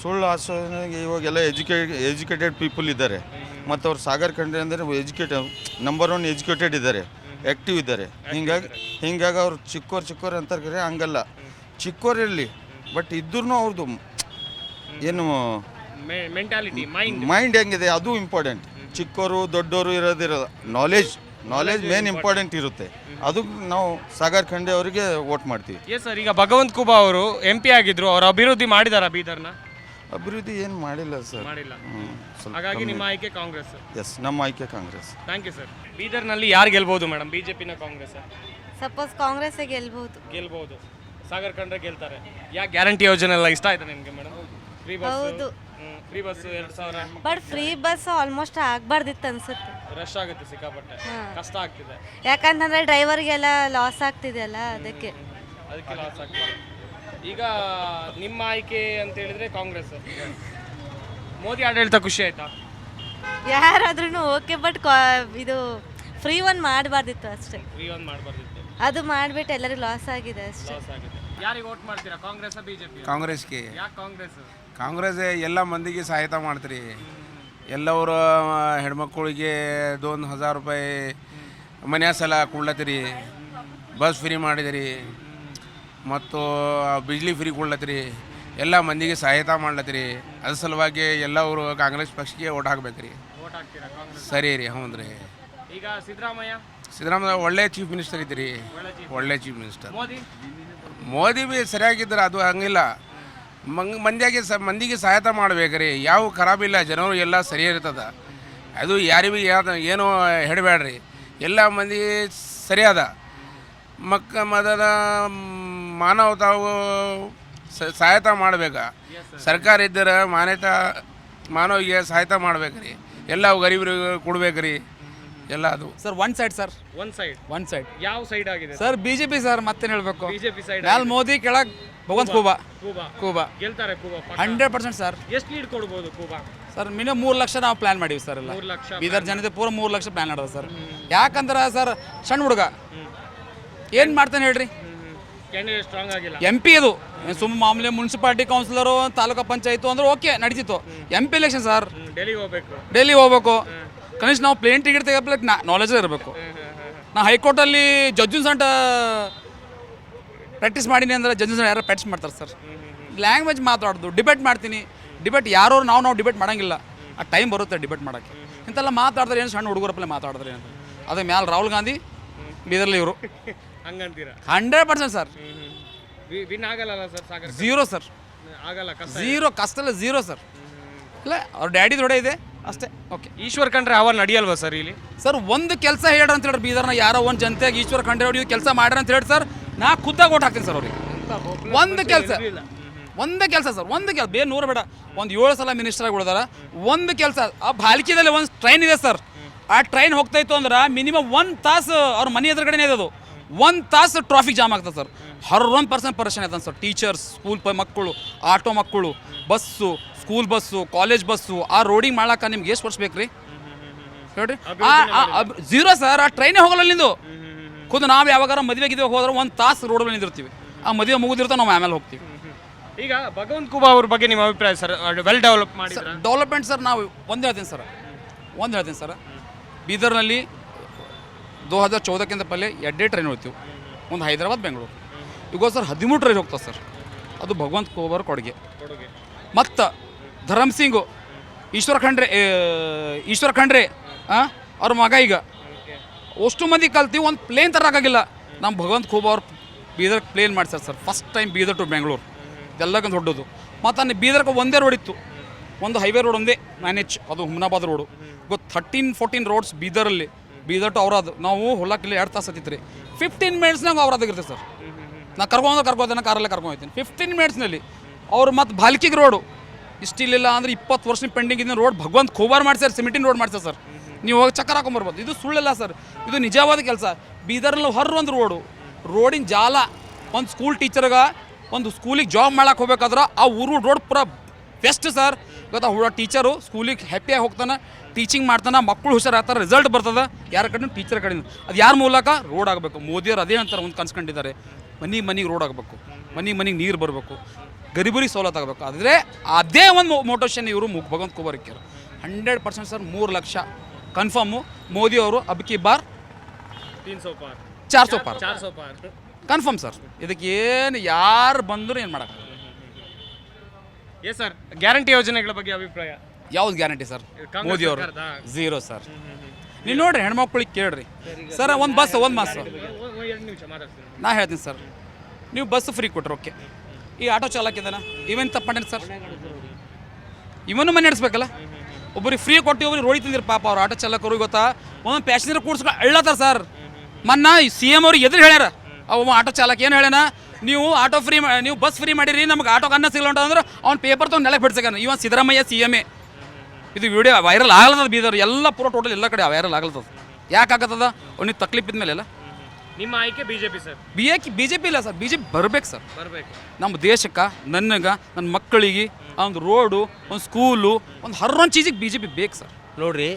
ಸುಳ್ಳು ಆಶ್ವಾಸನೆಗೆ ಇವಾಗೆಲ್ಲ ಎಜುಕೇ ಎಜುಕೇಟೆಡ್ ಪೀಪಲ್ ಇದ್ದಾರೆ. ಮತ್ತು ಅವ್ರು ಸಾಗರ್ ಖಂಡ್ರೆ ಅಂದರೆ ಎಜುಕೇಟೆಡ್ ನಂಬರ್ ಒನ್ ಎಜುಕೇಟೆಡ್ ಇದ್ದಾರೆ. ಆ್ಯಕ್ಟಿವ್ ಇದ್ದಾರೆ. ಹಿಂಗಾಗಿ ಹಿಂಗಾಗಿ ಅವ್ರು ಚಿಕ್ಕೋರು ಚಿಕ್ಕೋರು ಅಂತಾರೆ ಕರೆ ಹಂಗಲ್ಲ. ಚಿಕ್ಕೋರಿರಲಿ ಬಟ್ ಇದ್ರೂ ಅವ್ರದ್ದು ಏನು ಮೆಂಟಾಲಿಟಿ ಮೈಂಡ್ ಮೈಂಡ್ ಹೆಂಗಿದೆ? ಅದು ಇಂಪಾರ್ಟೆಂಟ್ ಚಿಕ್ಕವರು ದೊಡ್ಡೋರು ಇರೋದಿರಲ್ಲ ನಾಲೆಜ್ ನಾಲೆಜ್ ಮೇನ್ ಇಂಪಾರ್ಟೆಂಟ್ ಇರುತ್ತೆ. ಅದು ನಾವು ಸಾಗರ್ ಖಂಡೆ ಅವರಿಗೆ ವೋಟ್ ಮಾಡ್ತೀವಿ. ಎಸ್ ಸರ್ ಈಗ ಭಗವಂತ ಕುಬಾ ಅವರು ಎಂ ಪಿ ಆಗಿದ್ರು. ಅವರು ಅಭಿವೃದ್ಧಿ ಮಾಡಿದಾರ ಬೀದರ್ನ? ಅಭಿವೃದ್ಧಿ ಏನು ಮಾಡಿಲ್ಲ ಸರ್. ಮಾಡಿಲ್ಲ. ಹ್ಮ್, ಸ್ವಲ್ಪ ಹಾಗಾಗಿ ನಿಮ್ಮ ಆಯ್ಕೆ ಕಾಂಗ್ರೆಸ್. ಎಸ್ ನಮ್ಮ ಆಯ್ಕೆ ಕಾಂಗ್ರೆಸ್. ಥ್ಯಾಂಕ್ ಯು ಸರ್ ಬೀದರ್ನಲ್ಲಿ ಯಾರು ಗೆಲ್ಬಹುದು ಮೇಡಮ್? ಬಿಜೆಪಿನ ಕಾಂಗ್ರೆಸ್. ಸಪೋಸ್ ಕಾಂಗ್ರೆಸ್ ಗೆಲ್ಬಹುದು ಗೆಲ್ಬಹುದು ಸಾಗರ್ ಕಂಡ್ರೆ ಗೆಲ್ತಾರೆ. ಯಾಕೆ ಗ್ಯಾರಂಟಿ ಯೋಜನೆ ಎಲ್ಲ ಇಷ್ಟ ಆಯ್ತಾ ನಿಮಗೆ ಮೇಡಮ್? ಫ್ರೀ ಬಸ್ ಹೌದು. ಫ್ರೀ ಬಸ್ ಎರಡು ಸಾವಿರ. ಬಟ್ ಫ್ರೀ ಬಸ್ ಆಲ್ಮೋಸ್ಟ್ ಆಗ್ಬಾರ್ದಿತ್ತು ಅನ್ಸುತ್ತೆ. ರಶ್ ಆಗುತ್ತೆ ಸಿಕ್ಕಾಪಟ್ಟೆ. ಕಷ್ಟ ಆಗ್ತಿದೆ. ಯಾಕಂತಂದ್ರೆ ಡ್ರೈವರ್ಗೆಲ್ಲ ಲಾಸ್ ಆಗ್ತಿದೆಯಲ್ಲ ಅದಕ್ಕೆ. ಅದಕ್ಕೆ ಲಾಸ್ ಆಗ್ತಿದೆ. ಈಗ ನಿಮ್ಮ ಆಯ್ಕೆ ಅಂತ ಹೇಳಿದ್ರೆ ಕಾಂಗ್ರೆಸ್. ಮೋದಿ ಆಡಳಿತ ಖುಷಿ ಆಯ್ತಾ? ಯಾರಾದ್ರೂ ಓಕೆ ಬಟ್ ಇದು ಫ್ರೀ ಒನ್ ಮಾಡಬಾರ್ದಿತ್ತು ಅಷ್ಟೇ. ಫ್ರೀ ಒಂದು ಮಾಡಬಾರ್ದಿತ್ತು. ಅದು ಮಾಡ್ಬಿಟ್ಟು ಎಲ್ಲರಿಗೂ ಲಾಸ್ ಆಗಿದೆ ಅಷ್ಟೇ. ಲಾಸ್ ಆಗಿದೆ. ಯಾರಿಗೆ ವೋಟ್ ಮಾಡ್ತೀರಾ ಕಾಂಗ್ರೆಸ್ ಬಿಜೆಪಿ ಕಾಂಗ್ರೆಸ್ಗೆ. ಯಾಕೆ ಕಾಂಗ್ರೆಸ್? ಕಾಂಗ್ರೆಸ್ ಎಲ್ಲ ಮಂದಿಗೆ ಸಹಾಯತ ಮಾಡ್ತೀರಿ. ಎಲ್ಲವರು ಹೆಣ್ಮಕ್ಳಿಗೆ ದೊಂದು ಹಜಾರ್ ರೂಪಾಯಿ ಮನೆ ಸಲ ಕೊಡ್ಲತ್ತೀರಿ. ಬಸ್ ಫ್ರೀ ಮಾಡಿದಿರಿ ಮತ್ತು ಬಿಜ್ಲಿ ಫ್ರೀ ಕೊಡ್ಲತ್ತೀರಿ ಎಲ್ಲ ಮಂದಿಗೆ ಸಹಾಯತ ಮಾಡ್ಲತ್ತೀರಿ ಅದ್ರ ಸಲುವಾಗಿ ಎಲ್ಲವರು ಕಾಂಗ್ರೆಸ್ ಪಕ್ಷಕ್ಕೆ ಓಟ್ ಹಾಕ್ಬೇಕ್ರಿ. ಸರಿ ರೀ ಹ್ಞೂ ರೀ ಈಗ ಸಿದ್ದರಾಮಯ್ಯ? ಸಿದ್ದರಾಮಯ್ಯ ಒಳ್ಳೆ ಚೀಫ್ ಮಿನಿಸ್ಟರ್ ಇದ್ದೀರಿ ಒಳ್ಳೆ chief minister Modi? Modi B ಸರಿಯಾಗಿದ್ದರೆ ಅದು ಹಂಗಿಲ್ಲ. ಮಂಗ್ ಮಂದಿಗೆ ಸ ಮಂದಿಗೆ ಸಹಾಯತ ಮಾಡ್ಬೇಕ್ರಿ. ಯಾವ ಖರಾಬಿಲ್ಲ ಜನರು ಎಲ್ಲ ಸರಿ ಇರ್ತದೆ. ಅದು ಯಾರಿಗೂ ಯಾವ್ದು ಏನೂ ಹೇಳಬೇಡ್ರಿ ಎಲ್ಲ ಮಂದಿ ಸರಿಯಾದ. ಮಕ್ಕ ಮದದ ಮಾನವ ತಾವು ಸಹಾಯತ ಮಾಡ್ಬೇಕು. ಸರ್ಕಾರ ಇದ್ದರೆ ಮಾನ್ಯತಾ ಮಾನವಿಗೆ ಸಹಾಯತ ಮಾಡ್ಬೇಕ್ರಿ. ಎಲ್ಲ ಗರೀಬರಿಗೆ ಕೊಡ್ಬೇಕ್ರಿ. ಎಲ್ಲ ಅದು. Sir one side sir one side one side ಯಾವ ಸೈಡ್ ಆಗಿದೆ? Sir BJP J P sir ಮತ್ತೇನು ಹೇಳಬೇಕು? ಬಿಜೆಪಿ ಸೈಡ್ ಮ್ಯಾಲ್ ಮೋದಿ ಕೆಳಗೆ ಭಗವಂತ ಕೂಬಾ. ಕೂಬಾ. ಕೂಬಾ. ಗೆಲ್ತಾರೆ ಕೂಬಾ. ಹಂಡ್ರೆಡ್ ಪರ್ಸೆಂಟ್ ಸರ್ ಎಷ್ಟು ಲೀಡ್ ಕೊಡ್ಬೋದು ಕೂಬಾ? ಸರ್ ಮಿನಿಮಮ್ ಮೂರು ಲಕ್ಷ ನಾವು ಪ್ಲಾನ್ ಮಾಡೀವಿ ಸರ್ ಎಲ್ಲ. ಬೀದರ್ ಜನತೆ ಪೂರ ಮೂರು ಲಕ್ಷ ಪ್ಲಾನ್ ಮಾಡೋದು ಸರ್ ಯಾಕಂದ್ರೆ ಸರ್ ಸಣ್ಣ ಹುಡುಗ. ಏನು ಮಾಡ್ತಾನೆ ಹೇಳ್ರಿ? ಎಂ ಪಿ ಇದು ಸುಮ್ಮ ಮಾಮೂಲಿ ಮುನ್ಸಿಪಾಲಿಟಿ ಕೌನ್ಸಿಲರು ತಾಲೂಕಾ ಪಂಚಾಯಿತು ಅಂದ್ರೆ ಓಕೆ ನಡೀತಿತ್ತು. M P election sir Delhi ಹೋಗ್ಬೇಕು. ಡೈಲಿ ಹೋಗ್ಬೇಕು. ಕನಿಷ್ಠ ನಾವು ಪ್ಲೇನ್ ಟಿಕೆಟ್ ತೆಗೆಪ್ಲಕ್ ನಾಲೆಜ್ ಇರಬೇಕು. ನಾ ಹೈಕೋರ್ಟಲ್ಲಿ ಜಡ್ಜಸ್ ಸಂಟ ಪ್ರಾಕ್ಟೀಸ್ ಮಾಡೀನಿ ಅಂದ್ರೆ ಜಡ್ಜಸ್ ಯಾರು ಪ್ರಾಕ್ಟೀಸ್ ಮಾಡ್ತಾರೆ ಸರ್ ಲ್ಯಾಂಗ್ವೇಜ್ ಮಾತಾಡೋದು ಡಿಬೇಟ್ ಮಾಡ್ತೀನಿ. ಡಿಬೇಟ್ ಯಾರೋ ನಾವು ನಾವು ಡಿಬೇಟ್ ಮಾಡೋಂಗಿಲ್ಲ. ಆ ಟೈಮ್ ಬರುತ್ತೆ ಡಿಬೇಟ್ ಮಾಡೋಕ್ಕೆ. ಇಂತೆಲ್ಲ ಮಾತಾಡಿದ್ರೆ ಏನು ಸಣ್ಣ ಹುಡುಗರಪ್ಪಲೆ ಮಾತಾಡಿದ್ರೆ ಏನು? ಅದೇ ಮ್ಯಾಲೆ ರಾಹುಲ್ ಗಾಂಧಿ ಬೀದರ್ಲಿ ಇವರು. ಹಂಗಂತೀರಾ? Hundred percent sir. ವಿನ್ ಆಗಲ್ಲ ಸರ್ ಸಾಗರ್ ಝೀರೋ ಸರ್. ಆಗಲ್ಲ ಕಷ್ಟ ಝೀರೋ ಕಷ್ಟಲ್ಲ ಝೀರೋ ಸರ್. ಇಲ್ಲ ಅವ್ರ ಡ್ಯಾಡಿ ದೊಡ್ಡ ಇದೆ ಅಷ್ಟೇ. ಓಕೆ ಈಶ್ವರ್ ಖಂಡ್ರೆ ಅವ ನಡೆಯಲ್ವಾ ಸರ್ ಇಲ್ಲಿ? ಸರ್ ಒಂದು ಕೆಲಸ ಹೇಳ್ರಿ ಅಂತ ಹೇಳಿ ಬೀದರ್ನ ಯಾರೋ ಒಂದು ಜನತೆಗೆ ಈಶ್ವರ್ ಖಂಡ್ರೆ ಅವ್ರು ಕೆಲಸ ಮಾಡ್ರಿ ಅಂತ ಹೇಳಿ ಸರ್. ನಾ ಖುದ್ದಾಗ ಓಟ್ ಹಾಕ್ತೀನಿ ಸರ್ ಅವ್ರಿಗೆ. ಒಂದು ಕೆಲಸ. ಒಂದೇ ಕೆಲಸ ಸರ್ ಒಂದು ಕೆಲಸ. ಬೇರೆ ನೂರು ಬೇಡ. ಒಂದು ಏಳು ಸಲ ಮಿನಿಸ್ಟರ್ ಆಗಿ ಉಳಿದಾರ. ಒಂದು ಕೆಲಸ. ಆ ಬಾಲ್ಕಿದಲ್ಲಿ ಒಂದು ಟ್ರೈನ್ ಇದೆ ಸರ್. ಆ ಟ್ರೈನ್ ಹೋಗ್ತಾ ಇತ್ತು ಅಂದ್ರೆ ಮಿನಿಮಮ್ ಒಂದು ತಾಸು ಅವ್ರ ಮನೆ ಎದುರುಗಡೆನೇ ಇದೆ ಅದು ಒಂದು ತಾಸು ಟ್ರಾಫಿಕ್ ಜಾಮ್ ಆಗ್ತದೆ ಸರ್ ಹರ್ ಒನ್ ಪರ್ಸೆಂಟ್ ಪರೇಷನ್ ಆಯ್ತಾನೆ ಸರ್ ಟೀಚರ್ಸ್ ಸ್ಕೂಲ್ ಪ ಮಕ್ಕಳು ಆಟೋ ಮಕ್ಕಳು bus school bus college bus ಆ ರೋಡಿಂಗ್ ಮಾಡ್ಲಾಕ ನಿಮ್ಗೆ ಎಷ್ಟು ವರ್ಷ ಬೇಕ್ರಿ? ರೀ ಹೇಳ್ರಿ? ಝೀರೋ ಸರ್ ಆ ಟ್ರೈನೇ ಹೋಗಲ್ಲ ನಿಂದು. ಖುದ್ದು ನಾವು ಯಾವಾಗಾರ ಮದುವೆ ಗಿದ್ವೆ ಹೋದ್ರೆ ಒಂದು ತಾಸು ರೋಡಲ್ಲಿ ನಿಂದಿರ್ತೀವಿ. ಆ ಮದುವೆ ಮುಗಿದಿರ್ತ ನಾವು ಆಮೇಲೆ ಹೋಗ್ತೀವಿ. ಈಗ ಭಗವಂತ ಕುಬಾ ಅವ್ರ ಬಗ್ಗೆ ನಿಮ್ಮ ಅಭಿಪ್ರಾಯ ಸರ್ ವೆಲ್ ಡೆವಲಪ್ ಮಾಡಿ ಡೆವಲಪ್ಮೆಂಟ್ ಸರ್ ನಾವು ಒಂದು ಹೇಳ್ತೀನಿ ಸರ್ ಒಂದು ಹೇಳ್ತೀನಿ ಸರ್ ಬೀದರ್ನಲ್ಲಿ ದೋ ಹಜಾರ್ ಚೌದಕ್ಕಿಂತ ಪಲ್ಲೆ ಎರಡೇ ಟ್ರೈನ್ ಹೋಗ್ತೀವಿ ಒಂದು ಹೈದರಾಬಾದ್, ಬೆಂಗಳೂರು. ಈಗ ಸರ್ ಹದಿಮೂರು ಟ್ರೈನ್ ಹೋಗ್ತಾವೆ ಸರ್. ಅದು ಭಗವಂತ ಕೋಬರ್ ಕೊಡುಗೆ. ಮತ್ತು ಧರಮ್ ಸಿಂಗು, ಈಶ್ವರ ಖಂಡ್ರೆ ಈಶ್ವರ ಖಂಡ್ರೆ ಅವ್ರ ಮಗ ಈಗ. ಅಷ್ಟು ಮಂದಿ ಕಲ್ತೀವಿ, ಒಂದು ಪ್ಲೇನ್ ತರೋಕ್ಕಾಗಿಲ್ಲ ನಮ್ಮ ಭಗವಂತ ಖೂಬ ಬೀದರ್ ಪ್ಲೇನ್ ಮಾಡ್ತಾರೆ sir. First time Bidar to Bengaluru. ಎಲ್ಲಕ್ಕಿಂತ ದೊಡ್ಡದು ಮತ್ತು ಅಲ್ಲಿ ಬೀದರ್ಗೆ ಒಂದೇ ರೋಡ್ ಇತ್ತು. ಒಂದು ಹೈವೇ ರೋಡ್ ಒಂದೇ ಮ್ಯಾನೇಜ್ ಅದು ಹುಮ್ನಾಬಾದ್ ರೋಡು ಗೊತ್ತು ಥರ್ಟೀನ್ ಫೋರ್ಟೀನ್ ರೋಡ್ಸ್ ಬೀದರಲ್ಲಿ. ಬೀದರ್ ಟು ಔರಾದ್ ನಾವು ಹೊಲಕ್ಕಿಲ್ಲ ಎರಡು ತಾಸು ಹತ್ತಿತ್ತು ರೀ. ಫಿಫ್ಟೀನ್ ಮಿನಿಟ್ಸ್ನಾಗ ಔರಾದಾಗಿರುತ್ತೆ ಸರ್. ನಾ ಕರ್ಕೊಂಡು ಕರ್ಕೋತೇನೆ ಕಾರಲ್ಲೇ ಕರ್ಕೊಂಡು ಹೋಗ್ತೀನಿ ಫಿಫ್ಟೀನ್ ಮಿನಿಟ್ಸ್ನಲ್ಲಿ ಅವ್ರು ಮತ್ತು ಬಾಲ್ಕಿಗೆ ರೋಡು ಇಷ್ಟಿಲ್ಲ ಅಂದ್ರೆ ಇಪ್ಪತ್ತು ವರ್ಷ ಪೆಂಡಿಂಗ್ ಇದ್ದ ರೋಡ್ ಭಗವಂತ ಖೋಬಾರ್ ಮಾಡ್ಸ್ಯಾರ ಸಿಮೆಂಟಿನ ರೋಡ್ ಮಾಡ್ಸ್ಯಾರ ಸರ್. ನೀವು ಹೋಗಿ ಚಕ್ಕರ್ ಹಾಕೊಂಬರ್ಬೋದು ಇದು ಸುಳ್ಳಿಲ್ಲ ಸರ್. ಇದು ನಿಜವಾದ ಕೆಲಸ. ಬೀದರ್ನಲ್ಲಿ ಹೊರ ಒಂದು ರೋಡು ರೋಡಿನ ಜಾಲ. ಒಂದು ಸ್ಕೂಲ್ ಟೀಚರ್ಗೆ ಒಂದು ಸ್ಕೂಲಿಗೆ ಜಾಬ್ ಮಾಡಕ್ಕೆ ಹೋಗ್ಬೇಕಾದ್ರೆ ಆ ಊರು ರೋಡ್ ಪೂರ ಬೆಸ್ಟ್ ಸರ್. ಇವತ್ತು ಹುಡುಗ ಟೀಚರು ಸ್ಕೂಲಿಗೆ ಹ್ಯಾಪಿಯಾಗಿ ಹೋಗ್ತಾನೆ. ಟೀಚಿಂಗ್ ಮಾಡ್ತಾನೆ ಮಕ್ಕಳು ಹುಷಾರಾಗ್ತಾರೆ ರಿಸಲ್ಟ್ ಬರ್ತದೆ ಯಾರ ಕಡೆ ಟೀಚರ್ ಕಡೆ ಅದು ಯಾರ ಮೂಲಕ? ರೋಡ್ ಆಗಬೇಕು. ಮೋದಿಯವರು ಅದೇ ಅಂತಾರೆ ಒಂದು ಕನ್ಸ್ಕೊಂಡಿದ್ದಾರೆ ಮನೆ ಮನೆಗೆ ರೋಡ್ ಆಗಬೇಕು. ಮನೆ ಮನೆಗೆ ನೀರು ಬರಬೇಕು. ಗರಿಬರಿಗೆ ಸವಲತ್ತು ಆಗಬೇಕು. ಆದರೆ ಅದೇ ಒಂದು ಮೋಟೋಷನ್ ಇವರು ಮುಗ್ ಭಗವಂತ ಕುಬಾರಿಕ್ಯರು ಹಂಡ್ರೆಡ್ ಪರ್ಸೆಂಟ್ ಸರ್ ಮೂರು ಲಕ್ಷ. ಕನ್ಫರ್ಮು ಮೋದಿ ಅವರು ಅಬ್ಕಿ ಬಾರ್ ಚಾರ್ ಸौ ಪಾರ್. ಕನ್ಫರ್ಮ್ ಸರ್ ಇದಕ್ಕೆ ಏನು ಯಾರು ಬಂದರೂ ಏನು ಮಾಡೋಕ್ಕಾಗಲ್ಲ. ಎಸ್ ಸರ್ ಗ್ಯಾರಂಟಿ ಯೋಜನೆಗಳ ಬಗ್ಗೆ ಅಭಿಪ್ರಾಯ. ಯಾವ್ದು ಗ್ಯಾರಂಟಿ ಸರ್? ಮೋದಿ ಅವರು? Zero sir. ನೀವು ನೋಡ್ರಿ ಹೆಣ್ಮಕ್ಳಿಗೆ ಕೇಳ್ರಿ. ಸರ್ ಒಂದು ಬಸ್ ಒಂದು ಮಾಸ. ನಾ ಹೇಳ್ತೀನಿ ಸರ್. ನೀವು ಬಸ್ ಫ್ರೀ ಕೊಟ್ರಿ ಓಕೆ. ಈ ಆಟೋ ಚಾಲಕ ಇದ್ದಾನ? ಇವೇನು ತಪ್ಪು ಮಾಡ್ಯಾನ ಸರ್? ಇವನು ಮನೆ ನಡೆಸ್ಬೇಕಲ್ಲ ಒಬ್ಬರಿಗೆ ಫ್ರೀ ಕೊಟ್ಟು ಒಬ್ರಿಗೆ ರೋಡಿ ತಿಂದಿರಿ ಪಾಪ ಅವ್ರು ಆಟೋ ಚಾಲಕರು ಗೊತ್ತಾ? ಒಂದೊಂದು ಪ್ಯಾಸೆಂಜರ್ ಕೂಡ್ಸ್ಕೊಂಡು ಅಳ್ಳತ್ತಾರ ಸರ್. ಮೊನ್ನ ಸಿ ಎಂ ಅವ್ರಿಗೆ ಎದುರು ಹೇಳ್ಯಾರ. ಅವ ಆಟೋ ಚಾಲಕ ಏನು ಹೇಳ್ಯಾನ? ನೀವು ಆಟೋ ಫ್ರೀ ನೀವು ಬಸ್ ಫ್ರೀ ಮಾಡಿರಿ ನಮ್ಗೆ ಆಟೋ ಅನ್ನ ಸಿಗಲ್ಲ ಅಂತಂದ್ರೆ ಅವ್ನು ಪೇಪರ್ ತೊಗೊಂಡು ನೆಲೆ ಬಿಡ್ಸಕ್ಕಾನ ಇವ ಸಿದ್ದರಾಮಯ್ಯ ಸಿ ಎಂ ಎ. ಇದು ವಿಡಿಯೋ ವೈರಲ್ ಆಗಲ್ಲದ ಬೀದರ್ ಎಲ್ಲ ಪೂರ ಟೋಟಲ್ ಎಲ್ಲ ಕಡೆ ವೈರಲ್ ಆಗ್ಲತ್ತದ ಯಾಕೆ ಆಗತ್ತದ? ಅವ್ನಿಗೆ ತಕ್ಲೀಫ್ ಇದ್ಮೇಲೆ ಎಲ್ಲ ನಿಮ್ಮ ಆಯ್ಕೆ BJP sir B A B J P ಇಲ್ಲ ಸರ್ ಬಿ ಜೆ ಪಿ ಬರ್ಬೇಕು ಸರ್ ಬರಬೇಕು. ನಮ್ಮ ದೇಶಕ್ಕೆ ನನಗೆ ನನ್ನ ಮಕ್ಕಳಿಗೆ ಒಂದು ರೋಡು ಒಂದು ಸ್ಕೂಲು ಒಂದು ಹರೊಂದು ಚೀಸಿಗೆ ಬಿ ಜೆ ಪಿ ಬೇಕು ಸರ್ ನೋಡ್ರಿ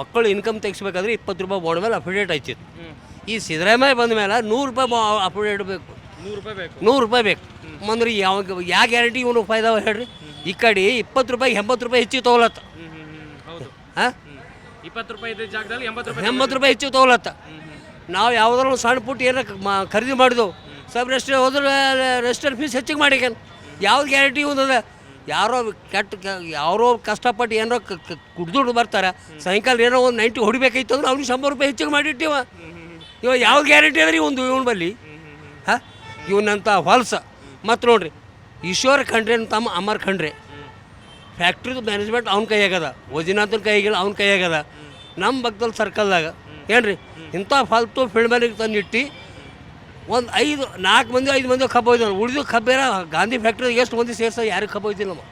ಮಕ್ಕಳು ಇನ್ಕಮ್ ತೆಗಿಸ್ಬೇಕಾದ್ರೆ ಇಪ್ಪತ್ತು ರೂಪಾಯಿ ಬೋರ್ಡ್ ಮೇಲೆ ಅಪ್ಡೇಟ್ ಆಯ್ತಿತ್ತು ಈ ಸಿದ್ದರಾಮಯ್ಯ ಬಂದ ಮೇಲೆ ನೂರು ರೂಪಾಯಿ ಅಪ್ಡೇಟ್ ಬೇಕು. ನೂರು ರೂಪಾಯಿ ಬೇಕು. ನೂರು ರೂಪಾಯಿ ಬೇಕು. ಅಂದ್ರೆ ಯಾವ ಯಾವ ಗ್ಯಾರಂಟಿ ಇವನು ಫಾಯ್ದಾವ ಹೇಳ್ರಿ? ಈ ಕಡೆ ಇಪ್ಪತ್ತು ರೂಪಾಯಿ ಎಂಬತ್ತು ರೂಪಾಯಿ ಹೆಚ್ಚಿಗೆ ತೊಗೊಳತ್ತ. ಹೌದು. ಹಾಂ? ಇಪ್ಪತ್ತು ರೂಪಾಯಿ ಇದ್ದ ಜಾಗದಲ್ಲಿ ಎಂಬತ್ತು ರೂಪಾಯಿ ಎಂಬತ್ತು ರೂಪಾಯಿ ಹೆಚ್ಚಿಗೆ ತೊಗೊಳತ್ತ. ನಾವು ಯಾವುದಾದ್ರು ಸಣ್ಣ ಪುಟ್ಟ ಏನಾರ ಮಾ ಖರೀದಿ ಮಾಡಿದ್ವು. ಸಬ್ ರೆಸ್ಟೋರೆಂಟ್ ಹೋದ್ರೆ ರೆಸ್ಟೋರೆಂಟ್ ಫೀಸ್ ಹೆಚ್ಚಿಗೆ ಮಾಡಿಕನ್. ಯಾವ್ದು ಗ್ಯಾರಂಟಿ ಒಂದದ ಯಾರೋ ಕೆಟ್ಟ ಯಾರೋ ಕಷ್ಟಪಟ್ಟು ಏನೋ ಕುಡ್ದುಡ್ಡು ಬರ್ತಾರೆ. ಸಾಯಂಕಾಲ ಏನೋ ಒಂದು ನೈಂಟಿ ಹೊಡಿಬೇಕಾಯ್ತು ಅಂದ್ರೆ ಅವ್ನಿಗೆ ಶಂಬರ್ ರೂಪಾಯಿ ಹೆಚ್ಚಿಗೆ ಮಾಡಿಟ್ಟಿವ. ಇವ ಯಾವ ಗ್ಯಾರಂಟಿ ಅದ್ರಿ ಒಂದು ಇವನ್ ಬಲ್ಲಿ. ಹಾಂ? ಇವನಂತ ಹೊಲ್ಸ. ಮತ್ತು ನೋಡ್ರಿ ಈಶ್ವರ ಖಂಡ್ರೆ ತಮ್ಮ ಅಮರ್ ಖಂಡ್ರೆ. ಫ್ಯಾಕ್ಟ್ರಿದು ಮ್ಯಾನೇಜ್ಮೆಂಟ್ ಅವ್ನ ಕೈಯಾಗದ ವಜಿನಾಥನ ಕೈಯಾಗಿಲ್ಲ ಅವ್ನ ಕೈಯಾಗದ ನಮ್ಮ ಭಕ್ತಲ್ ಸರ್ಕಲ್ದಾಗ ಏನ್ರಿ? ಇಂಥ ಫಾಲ್ತು ಫಿಲ್ಮನಿಗೆ ತಂದಿಟ್ಟು ಒಂದು ಐದು, ನಾಲ್ಕು ಮಂದಿ, ಐದು ಮಂದಿ ಕಬ್ಬ ಹೋಯ್ತು ಉಳಿದು ಕಬ್ಬೇರ ಗಾಂಧಿ ಫ್ಯಾಕ್ಟ್ರಿ ಎಷ್ಟು ಮಂದಿ ಸೇರ್ಸ ಯಾರಿಗೆ ಕಬ್ಬ ಹೋಯ್ತಿಲ್ಲ ನಮ್ಮ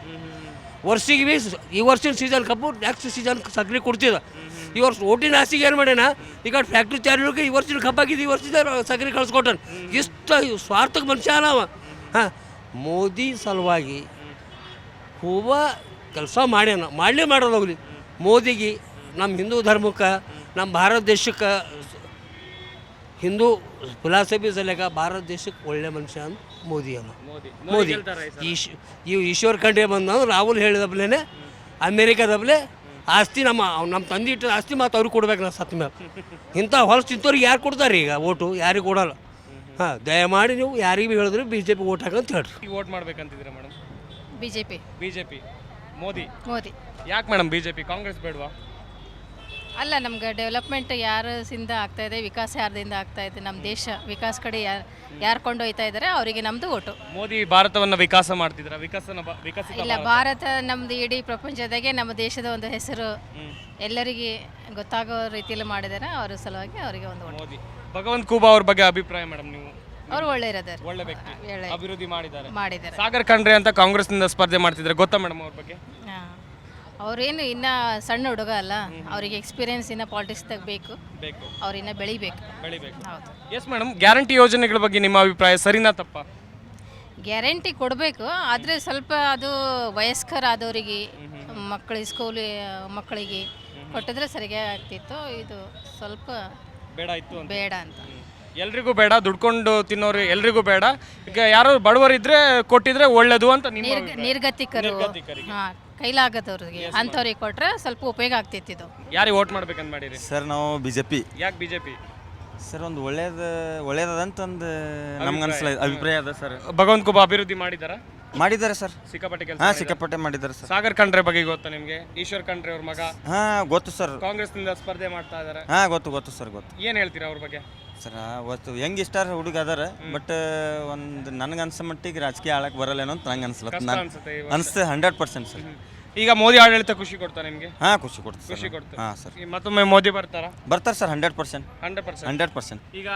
ವರ್ಷಿಗೆ ಬಿ ಈ ವರ್ಷದ ಸೀಸನ್ ಕಬ್ಬು ನೆಕ್ಸ್ಟ್ ಸೀಸನ್ ಸಕ್ರೆ ಕೊಡ್ತಿದ್ದ ಈ ವರ್ಷ ಓಟಿನ ಆಸ್ತಿಗೆ ಏನು ಮಾಡ್ಯಾನ? ಈಗ ಫ್ಯಾಕ್ಟ್ರಿ ಚಾರ್ಜ್ ಈ ವರ್ಷದ ಕಬ್ಬಾಗಿದ್ದು ಈ ವರ್ಷದ ಸಕ್ರೆ ಕಳ್ಸಿಕೊಟ್ಟನು. ಇಷ್ಟು ಸ್ವಾರ್ಥಕ್ಕೆ ಮನುಷ್ಯ ಅವ. ಹಾಂ? ಮೋದಿ ಸಲುವಾಗಿ ಹೂವ ಕೆಲಸ ಮಾಡ್ಯಾನ ಮಾಡಲೇ ಮಾಡೋದು ಹೋಗ್ಲಿ. ಮೋದಿಗೆ ನಮ್ಮ ಹಿಂದೂ ಧರ್ಮಕ್ಕೆ ನಮ್ಮ ಭಾರತ ದೇಶಕ್ಕೆ ಹಿಂದೂ ಫಿಲಾಸಫಿ ಸಲಕ ಭಾರತ ದೇಶಕ್ಕೆ ಒಳ್ಳೆ ಮನುಷ್ಯ ಅಂತ ಮೋದಿ ಅಲ್ಲ. ಮೋದಿ. ಈಶ್ ಇವು ಈಶ್ವರ್ ಖಂಡ್ರೆ ಬಂದ ರಾಹುಲ್ ಹೇಳಿದಪ್ಲೇನೆ ಅಮೇರಿಕಾದಪ್ಲೆ ಆಸ್ತಿ ನಮ್ಮ ನಮ್ಮ ತಂದೆ ಇಟ್ಟ ಆಸ್ತಿ ಮಾತು ಅವ್ರಿಗೆ ಕೊಡ್ಬೇಕು ನಾ ಸತ್ತ ಮೇಲೆ ಇಂಥ ಹೊಲಸು ತಿಂತವ್ರಿಗೆ ಯಾರು ಕೊಡ್ತಾರೆ ಈಗ ಓಟು? ಯಾರಿಗೆ ಕೊಡಲ್ಲ. ಹಾಂ ದಯಮಾಡಿ ನೀವು ಯಾರಿಗೆ ಭೀ ಹೇಳಿದ್ರು ಬಿ ಜೆ ಪಿ ಓಟ್ ಹಾಕಂತ ಹೇಳ್ರಿ vote ಮಾಡ್ಬೇಕಂತಿದ್ದೀರಾ madam? B J P BJP. Modi. Modi. ಯಾಕೆ ಮೇಡಮ್ ಬಿಜೆಪಿ? ಕಾಂಗ್ರೆಸ್ ಬೇಡವಾ? ಅಲ್ಲ ನಮ್ಗೆ ಡೆವಲಪ್ಮೆಂಟ್ ಯಾರಿಂದ ಆಗ್ತಾ ಇದೆ ವಿಕಾಸ ಯಾರದಿಂದ ಆಗ್ತಾ ಇದೆ ನಮ್ಮ ದೇಶ ವಿಕಾಸ ಕಡೆ ಯಾರು ಯಾರು ಕೊಂಡೊಯ್ತಾ ಇದ್ದಾರೆ ಅವರಿಗೆ ನಮ್ಮದು ಓಟು. ಮೋದಿ ಭಾರತವನ್ನ ವಿಕಾಸ ಮಾಡ್ತಿದ್ರ? ವಿಕಸನ ಬ- ವಿಕಸಿತ ಇಲ್ಲ ಭಾರತ. ನಮ್ದು ಇಡೀ ಪ್ರಪಂಚದಾಗೆ ನಮ್ಮ ದೇಶದ ಒಂದು ಹೆಸರು. ಎಲ್ಲರಿಗೆ ಗೊತ್ತಾಗೋ ರೀತಿಯಲ್ಲಿ ಮಾಡಿದ್ದಾರೆ ಅವರ ಸಲುವಾಗಿ ಅವರಿಗೆ ಒಂದು ಓಟು. ಮೋದಿ. ಭಗವಂತ್ ಖೂಬಾ ಅವ್ರ ಬಗ್ಗೆ ಅಭಿಪ್ರಾಯ ಮೇಡಮ್ ನೀವು? ಅವರು ಒಳ್ಳೆ ಇರೋದಾರೆ ಒಳ್ಳೆ ವ್ಯಕ್ತಿ. ಒಳ್ಳೆ ಅಭಿವೃದ್ಧಿ ಮಾಡಿದ್ದಾರೆ. ಮಾಡಿದ್ದಾರೆ. ಸಾಗರ್ ಖಂಡ್ರೆ ಅಂತ ಕಾಂಗ್ರೆಸ್ನಿಂದ ಸ್ಪರ್ಧೆ ಮಾಡ್ತಿದ್ರೆ ಗೊತ್ತಾ ಮೇಡಮ್ ಅವ್ರ ಬಗ್ಗೆ? ಅವ್ರೇನು ಇನ್ನ ಸಣ್ಣ ಹುಡುಗ ಅಲ್ಲ. ಅವರಿಗೆ ಎಕ್ಸ್ಪೀರಿಯನ್ಸ್ ಇನ್ನ ಪಾಲಿಟಿಕ್ಸ್ದಾಗ ಬೇಕು ಬೇಕು. ಅವ್ರು ಇನ್ನ ಬೆಳಿಬೇಕು. ಬೆಳಿಬೇಕು. ಹೌದು. ಎಸ್ ಮೇಡಮ್ ಗ್ಯಾರಂಟಿ ಯೋಜನೆಗಳ ಬಗ್ಗೆ ನಿಮ್ಮ ಅಭಿಪ್ರಾಯ ಸರಿನಾ ತಪ್ಪ? ಗ್ಯಾರಂಟಿ ಕೊಡಬೇಕು. ಆದರೆ ಸ್ವಲ್ಪ ಅದು ವಯಸ್ಕರಾದವರಿಗೆ ಮಕ್ಕಳ ಸ್ಕೂಲ್ ಮಕ್ಕಳಿಗೆ ಕೊಟ್ಟಿದ್ರೆ ಸರಿಯಾಗಿ ಆಗ್ತಿತ್ತು. ಇದು ಸ್ವಲ್ಪ ಬೇಡ ಇತ್ತು ಅಂತ. ಬೇಡ ಅಂತ. ಎಲ್ರಿಗೂ ಬೇಡ ದುಡ್ಕೊಂಡು ತಿನ್ನೋರು ಎಲ್ರಿಗೂ ಬೇಡ. ಈಗ ಯಾರೋ ಬಡವರಿದ್ರೆ ಕೊಟ್ಟಿದ್ರೆ ಒಳ್ಳೇದು ಅಂತ ನಿಮ್ಮ ನಿರ್ಗ ಅಭಿಪ್ರಾಯ. ನಿರ್ಗತಿಕರು. ನಿರ್ಗತಿಕರಿಗೆ. ಹಾಂ ಕೈಲಾಗದವ್ರಿಗೆ ಅಂಥವ್ರಿಗೆ ಕೊಟ್ರೆ ಸ್ವಲ್ಪ ಉಪಯೋಗ ಆಗ್ತಿತ್ತು ಇದು. ಯಾರಿಗೆ ವೋಟ್ ಮಾಡ್ಬೇಕಂತ ಮಾಡಿರಿ? ಸರ್ ನಾವು ಬಿ ಜೆ ಪಿ ಯಾಕೆ ಬಿಜೆಪಿ? ಸರ್ ಒಂದು ಒಳ್ಳೇದು ಒಳ್ಳೇದಂತಂದು ನಮ್ಗೆ ಅನಿಸ್ಲ ಅಭಿಪ್ರಾಯ ಅದ ಸರ್ ಭಗವಂತ ಕುಬ ಅಭಿವೃದ್ಧಿ ಮಾಡಿದಾರ? ಮಾಡಿದ್ದಾರೆ ಸರ್. ಸಿಕ್ಕಾಪಟ್ಟೆ ಕೆಲಸ ಹಾಂ ಸಿಕ್ಕಾಪಟ್ಟೆ ಮಾಡಿದ್ದಾರೆ ಸರ್. ಸಾಗರ್ ಖಂಡ್ರೆ ಬಗ್ಗೆ ಗೊತ್ತಾ ನಿಮಗೆ? ಈಶ್ವರ್ ಖಂಡ್ರೆ ಅವ್ರ ಮಗ. ಹಾ ಗೊತ್ತು ಸರ್. ಕಾಂಗ್ರೆಸ್ನಿಂದ ಸ್ಪರ್ಧೆ ಮಾಡ್ತಾ ಇದ್ದಾರೆ. ಹಾ ಗೊತ್ತು ಗೊತ್ತು ಸರ್ ಗೊತ್ತು. ಏನ್ ಹೇಳ್ತೀರಾ ಅವ್ರ ಬಗ್ಗೆ? ಸರ್ ಅವತ್ತು ಹೆಂಗೆ ಇಷ್ಟಾರ ಹುಡುಗ ಅದಾರ ಬಟ್ ಒಂದು ನನಗೆ ಅನ್ಸೋ ಮಟ್ಟಿಗೆ ರಾಜಕೀಯ ಆಳಕ್ಕೆ ಬರಲ್ಲೇನೋ ಅಂತ ನಂಗೆ ಅನ್ಸಲ್ಲ ಕಷ್ಟ ನಾನು ಅನ್ಸುತ್ತೆ ಈ ಅನಿಸ್ತದೆ ಹಂಡ್ರೆಡ್ ಪರ್ಸೆಂಟ್ ಸರ್. ಈಗ ಮೋದಿ ಆಡಳಿತ ಖುಷಿ ಕೊಡ್ತಾ ನಿಮ್ಗೆ? ಹಾ ಖುಷಿ ಕೊಡ್ತಾರೆ ಖುಷಿ ಕೊಡ್ತಾ ಹಾ ಸರ್. ಈ ಮತ್ತೊಮ್ಮೆ ಮೋದಿ ಬರ್ತಾರಾ? ಬರ್ತಾರೆ sir hundred percent. Hundred percent. Hundred percent. ಈಗ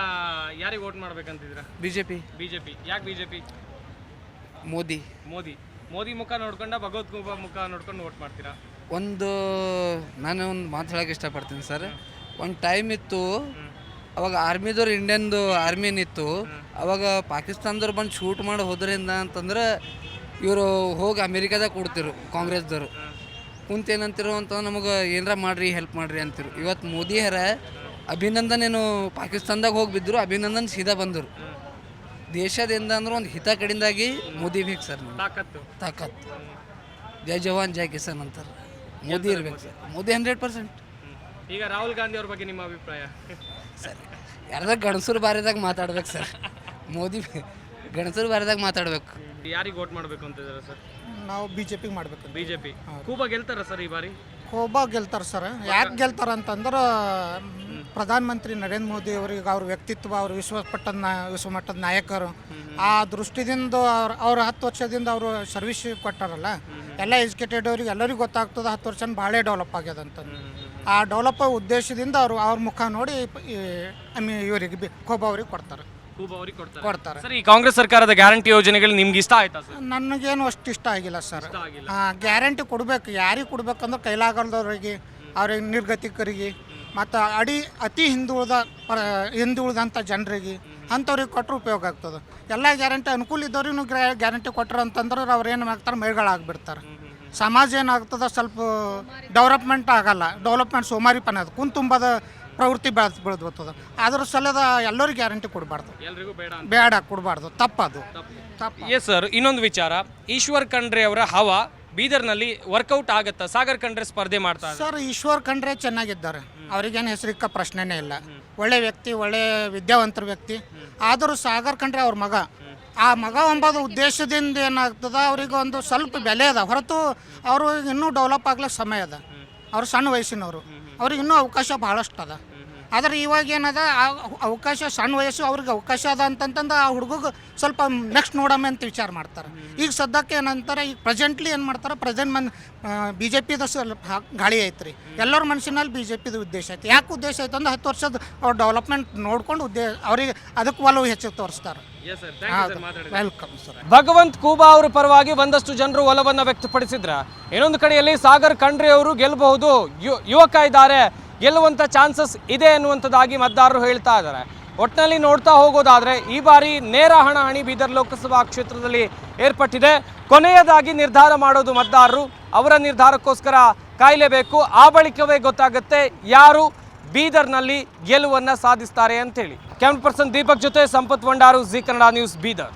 ಯಾರಿಗೆ vote ಮಾಡ್ಬೇಕಂತಿದ್ದೀರಾ? B J P BJP. ಯಾಕೆ ಬಿಜೆಪಿ? ಮೋದಿ. ಮೋದಿ. ಮೋದಿ ಮುಖ ನೋಡ್ಕೊಂಡ ಭಗವತ್ ಖೂಬಾ ಮುಖ ನೋಡ್ಕೊಂಡು ವೋಟ್ ಮಾಡ್ತೀರಾ? ಒಂದು ನಾನು ಒಂದು ಮಾತು ಹೇಳಕ್ಕೆ ಇಷ್ಟಪಡ್ತೀನಿ ಸರ್. ಒಂದು ಟೈಮ್ ಇತ್ತು ಅವಾಗ ಆರ್ಮಿದವ್ರು ಇಂಡಿಯನ್ದು ಆರ್ಮಿ ಏನಿತ್ತು ಅವಾಗ ಪಾಕಿಸ್ತಾನದವ್ರು ಬಂದು ಶೂಟ್ ಮಾಡಿ ಹೋದ್ರಿಂದ ಅಂತಂದ್ರೆ ಇವರು ಹೋಗಿ ಅಮೇರಿಕಾದಾಗ ಕೊಡ್ತಿರು ಕಾಂಗ್ರೆಸ್ದವರು. ಕುಂತೇನಂತಿರು ಅಂತ ನಮಗೆ ಏನಾರ ಮಾಡ್ರಿ ಹೆಲ್ಪ್ ಮಾಡ್ರಿ ಅಂತಿರು. ಇವತ್ತು ಮೋದಿ ಹರ ಅಭಿನಂದನ್ ಏನು ಪಾಕಿಸ್ತಾನದಾಗ ಹೋಗಿ ಬಿದ್ದರು ಅಭಿನಂದನ್ ಸೀದಾ ಬಂದರು. ದೇಶದಿಂದ ಅಂದ್ರೆ ಒಂದು ಹಿತ ಕಡಿಂದಾಗಿ ಮೋದಿ ಬೇಕು ಸರ್ ನಮ್ಗೆ. ತಾಕತ್ತು. ತಾಕತ್ ಜೈ ಜವಾನ್ ಜೈ ಕಿಸಾನ್ ಅಂತಾರೆ. ಮೋದಿ ಇರ್ಬೇಕು ಸರ್. Modi hundred percent. ಈಗ ರಾಹುಲ್ ಗಾಂಧಿ ಅವ್ರ ಬಗ್ಗೆ ನಿಮ್ಮ ಅಭಿಪ್ರಾಯ? ಸರ್ ಯಾರ್ದಾಗ ಗಣಸೂರು ಬಾರಿದಾಗ ಮಾತಾಡ್ಬೇಕು ಸರ್. ಮೋದಿ ಗಣಸೂರು ಬಾರಿದಾಗ ಮಾತಾಡ್ಬೇಕು. ಯಾರಿಗೆ ವೋಟ್ ಮಾಡಬೇಕು ಅಂತಿದ್ದಾರೆ ಸರ್? ನಾವು ಬಿ ಜೆ ಪಿಗೆ ಮಾಡ್ಬೇಕು ಬಿಜೆಪಿ ಕೂಬಾ ಗೆಲ್ತಾರ ಸರ್ ಈ ಬಾರಿ? ಕೋಬಾ ಗೆಲ್ತಾರೆ ಸರ್. ಯಾಕೆ ಗೆಲ್ತಾರೆ ಅಂತಂದ್ರೆ, ಪ್ರಧಾನಮಂತ್ರಿ ನರೇಂದ್ರ ಮೋದಿ ಅವರಿಗೆ ಅವ್ರ ವ್ಯಕ್ತಿತ್ವ, ಅವ್ರ ವಿಶ್ವಪಟ್ಟದ ನಾ, ವಿಶ್ವಮಟ್ಟದ ನಾಯಕರು, ಆ ದೃಷ್ಟಿದಿಂದ ಅವ್ರ ಅವ್ರ ಹತ್ತು ವರ್ಷದಿಂದ ಅವರು ಸರ್ವಿಸ್ ಕೊಟ್ಟಾರಲ್ಲ, ಎಲ್ಲ ಎಜುಕೇಟೆಡ್ ಅವ್ರಿಗೆ ಎಲ್ಲರಿಗೂ ಗೊತ್ತಾಗ್ತದೆ ಹತ್ತು ವರ್ಷ ಭಾಳ ಡೆವಲಪ್ ಆಗ್ಯದ ಅಂತ. ಆ ಡೆವಲಪ್ ಉದ್ದೇಶದಿಂದ ಅವರು ಅವ್ರ ಮುಖ ನೋಡಿ ಐ ಮೀನ್ ಇವರಿಗೆ ಬಿ ಖೋಬಾ ಅವ್ರಿಗೆ ಕೊಡ್ತಾರೆ. ಅವ್ರಿಗೆ ಕೊಡ್ತಾರೆ. ಕೊಡ್ತಾರೆ. ಸರ್ ಈ ಕಾಂಗ್ರೆಸ್ ಸರ್ಕಾರದ ಗ್ಯಾರಂಟಿ ಯೋಜನೆಗಳು ನಿಮ್ಗೆ ಇಷ್ಟ ಆಯ್ತಾ ಸರ್? ನನಗೇನು ಅಷ್ಟು ಇಷ್ಟ ಆಗಿಲ್ಲ ಸರ್. ಗ್ಯಾರಂಟಿ ಕೊಡಬೇಕು. ಯಾರಿಗೆ ಕೊಡ್ಬೇಕಂದ್ರೆ ಕೈಲಾಗಲ್ದವ್ರಿಗೆ ಅವ್ರಿಗೆ ನಿರ್ಗತಿಕರಿಗೆ ಮತ್ತು ಅಡಿ ಅತಿ ಹಿಂದುಳಿದ ಪರ ಹಿಂದುಳಿದಂಥ ಜನರಿಗೆ ಅಂಥವ್ರಿಗೆ ಕೊಟ್ಟರೆ ಉಪಯೋಗ ಆಗ್ತದೆ. ಎಲ್ಲ ಗ್ಯಾರಂಟಿ ಅನುಕೂಲ ಇದ್ದವ್ರಿಗೂ ಗ್ಯಾರಂಟಿ ಕೊಟ್ಟರು ಅಂತಂದ್ರೆ ಅವ್ರು ಏನು ಮಾಡ್ತಾರೆ ಮೈಗಳಾಗ್ಬಿಡ್ತಾರೆ ಸಮಾಜ ಏನಾಗ್ತದೆ ಸ್ವಲ್ಪ ಡೆವಲಪ್ಮೆಂಟ್ ಆಗಲ್ಲ. ಡೆವಲಪ್ಮೆಂಟ್ ಸೋಮಾರಿಪನ ಅದು. ಕುನ್ ತುಂಬದ ಪ್ರವೃತ್ತಿ ಬೆಳೆದು ಬೆಳೆದು ಬರ್ತದೆ. ಅದ್ರ ಸಲದ ಎಲ್ಲರಿಗೂ ಗ್ಯಾರಂಟಿ ಕೊಡಬಾರ್ದು. ಎಲ್ರಿಗೂ ಬೇಡ ಅಂತ. ಬೇಡ ಕೊಡಬಾರ್ದು. ತಪ್ಪದು. ತಪ್ಪು. ಎಸ್ ಸರ್ ಇನ್ನೊಂದು ವಿಚಾರ. ಈಶ್ವರ್ ಖಂಡ್ರೆ ಅವರ ಹವಾ ಬೀದರ್ನಲ್ಲಿ ವರ್ಕೌಟ್ ಆಗತ್ತಾ? ಸಾಗರ್ ಖಂಡ್ರೆ ಸ್ಪರ್ಧೆ ಮಾಡ್ತಾರೆ ಸರ್ ಈಶ್ವರ್ ಖಂಡ್ರೆ ಚೆನ್ನಾಗಿದ್ದಾರೆ. ಅವರಿಗೇನು ಹೆಸರಿಕ್ಕ ಪ್ರಶ್ನೆನೇ ಇಲ್ಲ. ಒಳ್ಳೆ ವ್ಯಕ್ತಿ ಒಳ್ಳೆ ವಿದ್ಯಾವಂತರ ವ್ಯಕ್ತಿ. ಆದರೂ ಸಾಗರ್ ಖಂಡ್ರೆ ಅವ್ರ ಮಗ. ಆ ಮಗ ಎಂಬುದು ಉದ್ದೇಶದಿಂದ ಏನಾಗ್ತದ? ಅವ್ರಿಗೆ ಒಂದು ಸ್ವಲ್ಪ ಬೆಲೆ ಅದ. ಹೊರತು ಅವರು ಇನ್ನೂ ಡೆವಲಪ್ ಆಗ್ಲಿಕ್ಕೆ ಸಮಯ ಅದ. ಅವ್ರು ಸಣ್ಣ ವಯಸ್ಸಿನವರು. ಅವ್ರಿಗೆ ಇನ್ನೂ ಅವಕಾಶ ಭಾಳಷ್ಟು ಅದ. ಆದ್ರೆ ಇವಾಗ ಏನದ ಆ ಅವಕಾಶ ಸಣ್ಣ ವಯಸ್ಸು ಅವ್ರಿಗೆ ಅವಕಾಶ ಅದ ಅಂತಂತಂದು ಆ ಹುಡುಗಗೆ ಸ್ವಲ್ಪ ನೆಕ್ಸ್ಟ್ ನೋಡಮ್ಮೆ ಅಂತ ವಿಚಾರ ಮಾಡ್ತಾರೆ. ಈಗ ಸದ್ಯಕ್ಕೆ ಏನಂತಾರೆ ಈಗ ಪ್ರೆಸೆಂಟ್ಲಿ ಏನು ಮಾಡ್ತಾರೆ ಪ್ರೆಸೆಂಟ್ ಮನ್ ಬಿ ಜೆ ಪಿದ ಸ್ವಲ್ಪ ಗಾಳಿ ಐತ್ರಿ. ಎಲ್ಲರ ಮನಸ್ಸಿನಲ್ಲಿ ಬಿ ಜೆ ಪಿದು ಉದ್ದೇಶ ಐತಿ. ಯಾಕೆ ಉದ್ದೇಶ ಐತೆ ಅಂದ್ರೆ ಹತ್ತು ವರ್ಷದ ಅವ್ರ ಡೆವಲಪ್ಮೆಂಟ್ ನೋಡ್ಕೊಂಡು ಉದ್ದೇಶ ಅವ್ರಿಗೆ ಅದಕ್ಕೆ ಒಲವು ಹೆಚ್ಚು ತೋರಿಸ್ತಾರೆ. ವೆಲ್ಕಮ್ ಸರ್ ಭಗವಂತ್ ಕೂಬಾ ಅವ್ರ ಪರವಾಗಿ ಒಂದಷ್ಟು ಜನರು ಒಲವನ್ನು ವ್ಯಕ್ತಪಡಿಸಿದ್ರ. ಇನ್ನೊಂದು ಕಡೆಯಲ್ಲಿ ಸಾಗರ್ ಖಂಡ್ರಿ ಅವರು ಗೆಲ್ಲಬಹುದು ಯು- ಯುವಕ ಇದ್ದಾರೆ. ಗೆಲ್ಲುವಂತ ಚಾನ್ಸಸ್ ಇದೆ ಅನ್ನುವಂಥದ್ದಾಗಿ ಮತದಾರರು ಹೇಳ್ತಾ ಇದ್ದಾರೆ. ಒಟ್ಟಿನಲ್ಲಿ ನೋಡ್ತಾ ಹೋಗೋದಾದ್ರೆ ಈ ಬಾರಿ ನೇರ ಹಣಾಹಣಿ ಬೀದರ್ ಲೋಕಸಭಾ ಕ್ಷೇತ್ರದಲ್ಲಿ ಏರ್ಪಟ್ಟಿದೆ. ಕೊನೆಯದಾಗಿ ನಿರ್ಧಾರ ಮಾಡೋದು ಮತದಾರರು. ಅವರ ನಿರ್ಧಾರಕ್ಕೋಸ್ಕರ ಕಾಯಲೇಬೇಕು. ಆ ಬಳಿಕವೇ ಗೊತ್ತಾಗುತ್ತೆ ಯಾರು ಬೀದರ್ನಲ್ಲಿ ಗೆಲುವನ್ನು ಸಾಧಿಸ್ತಾರೆ ಅಂತೇಳಿ. ಕ್ಯಾಮ್ರಾ ಪರ್ಸನ್ ದೀಪಕ್ ಜೊತೆ ಸಂಪತ್ ಭಂಡಾರು, ಜಿ ಕನ್ನಡ ನ್ಯೂಸ್ ಬೀದರ್.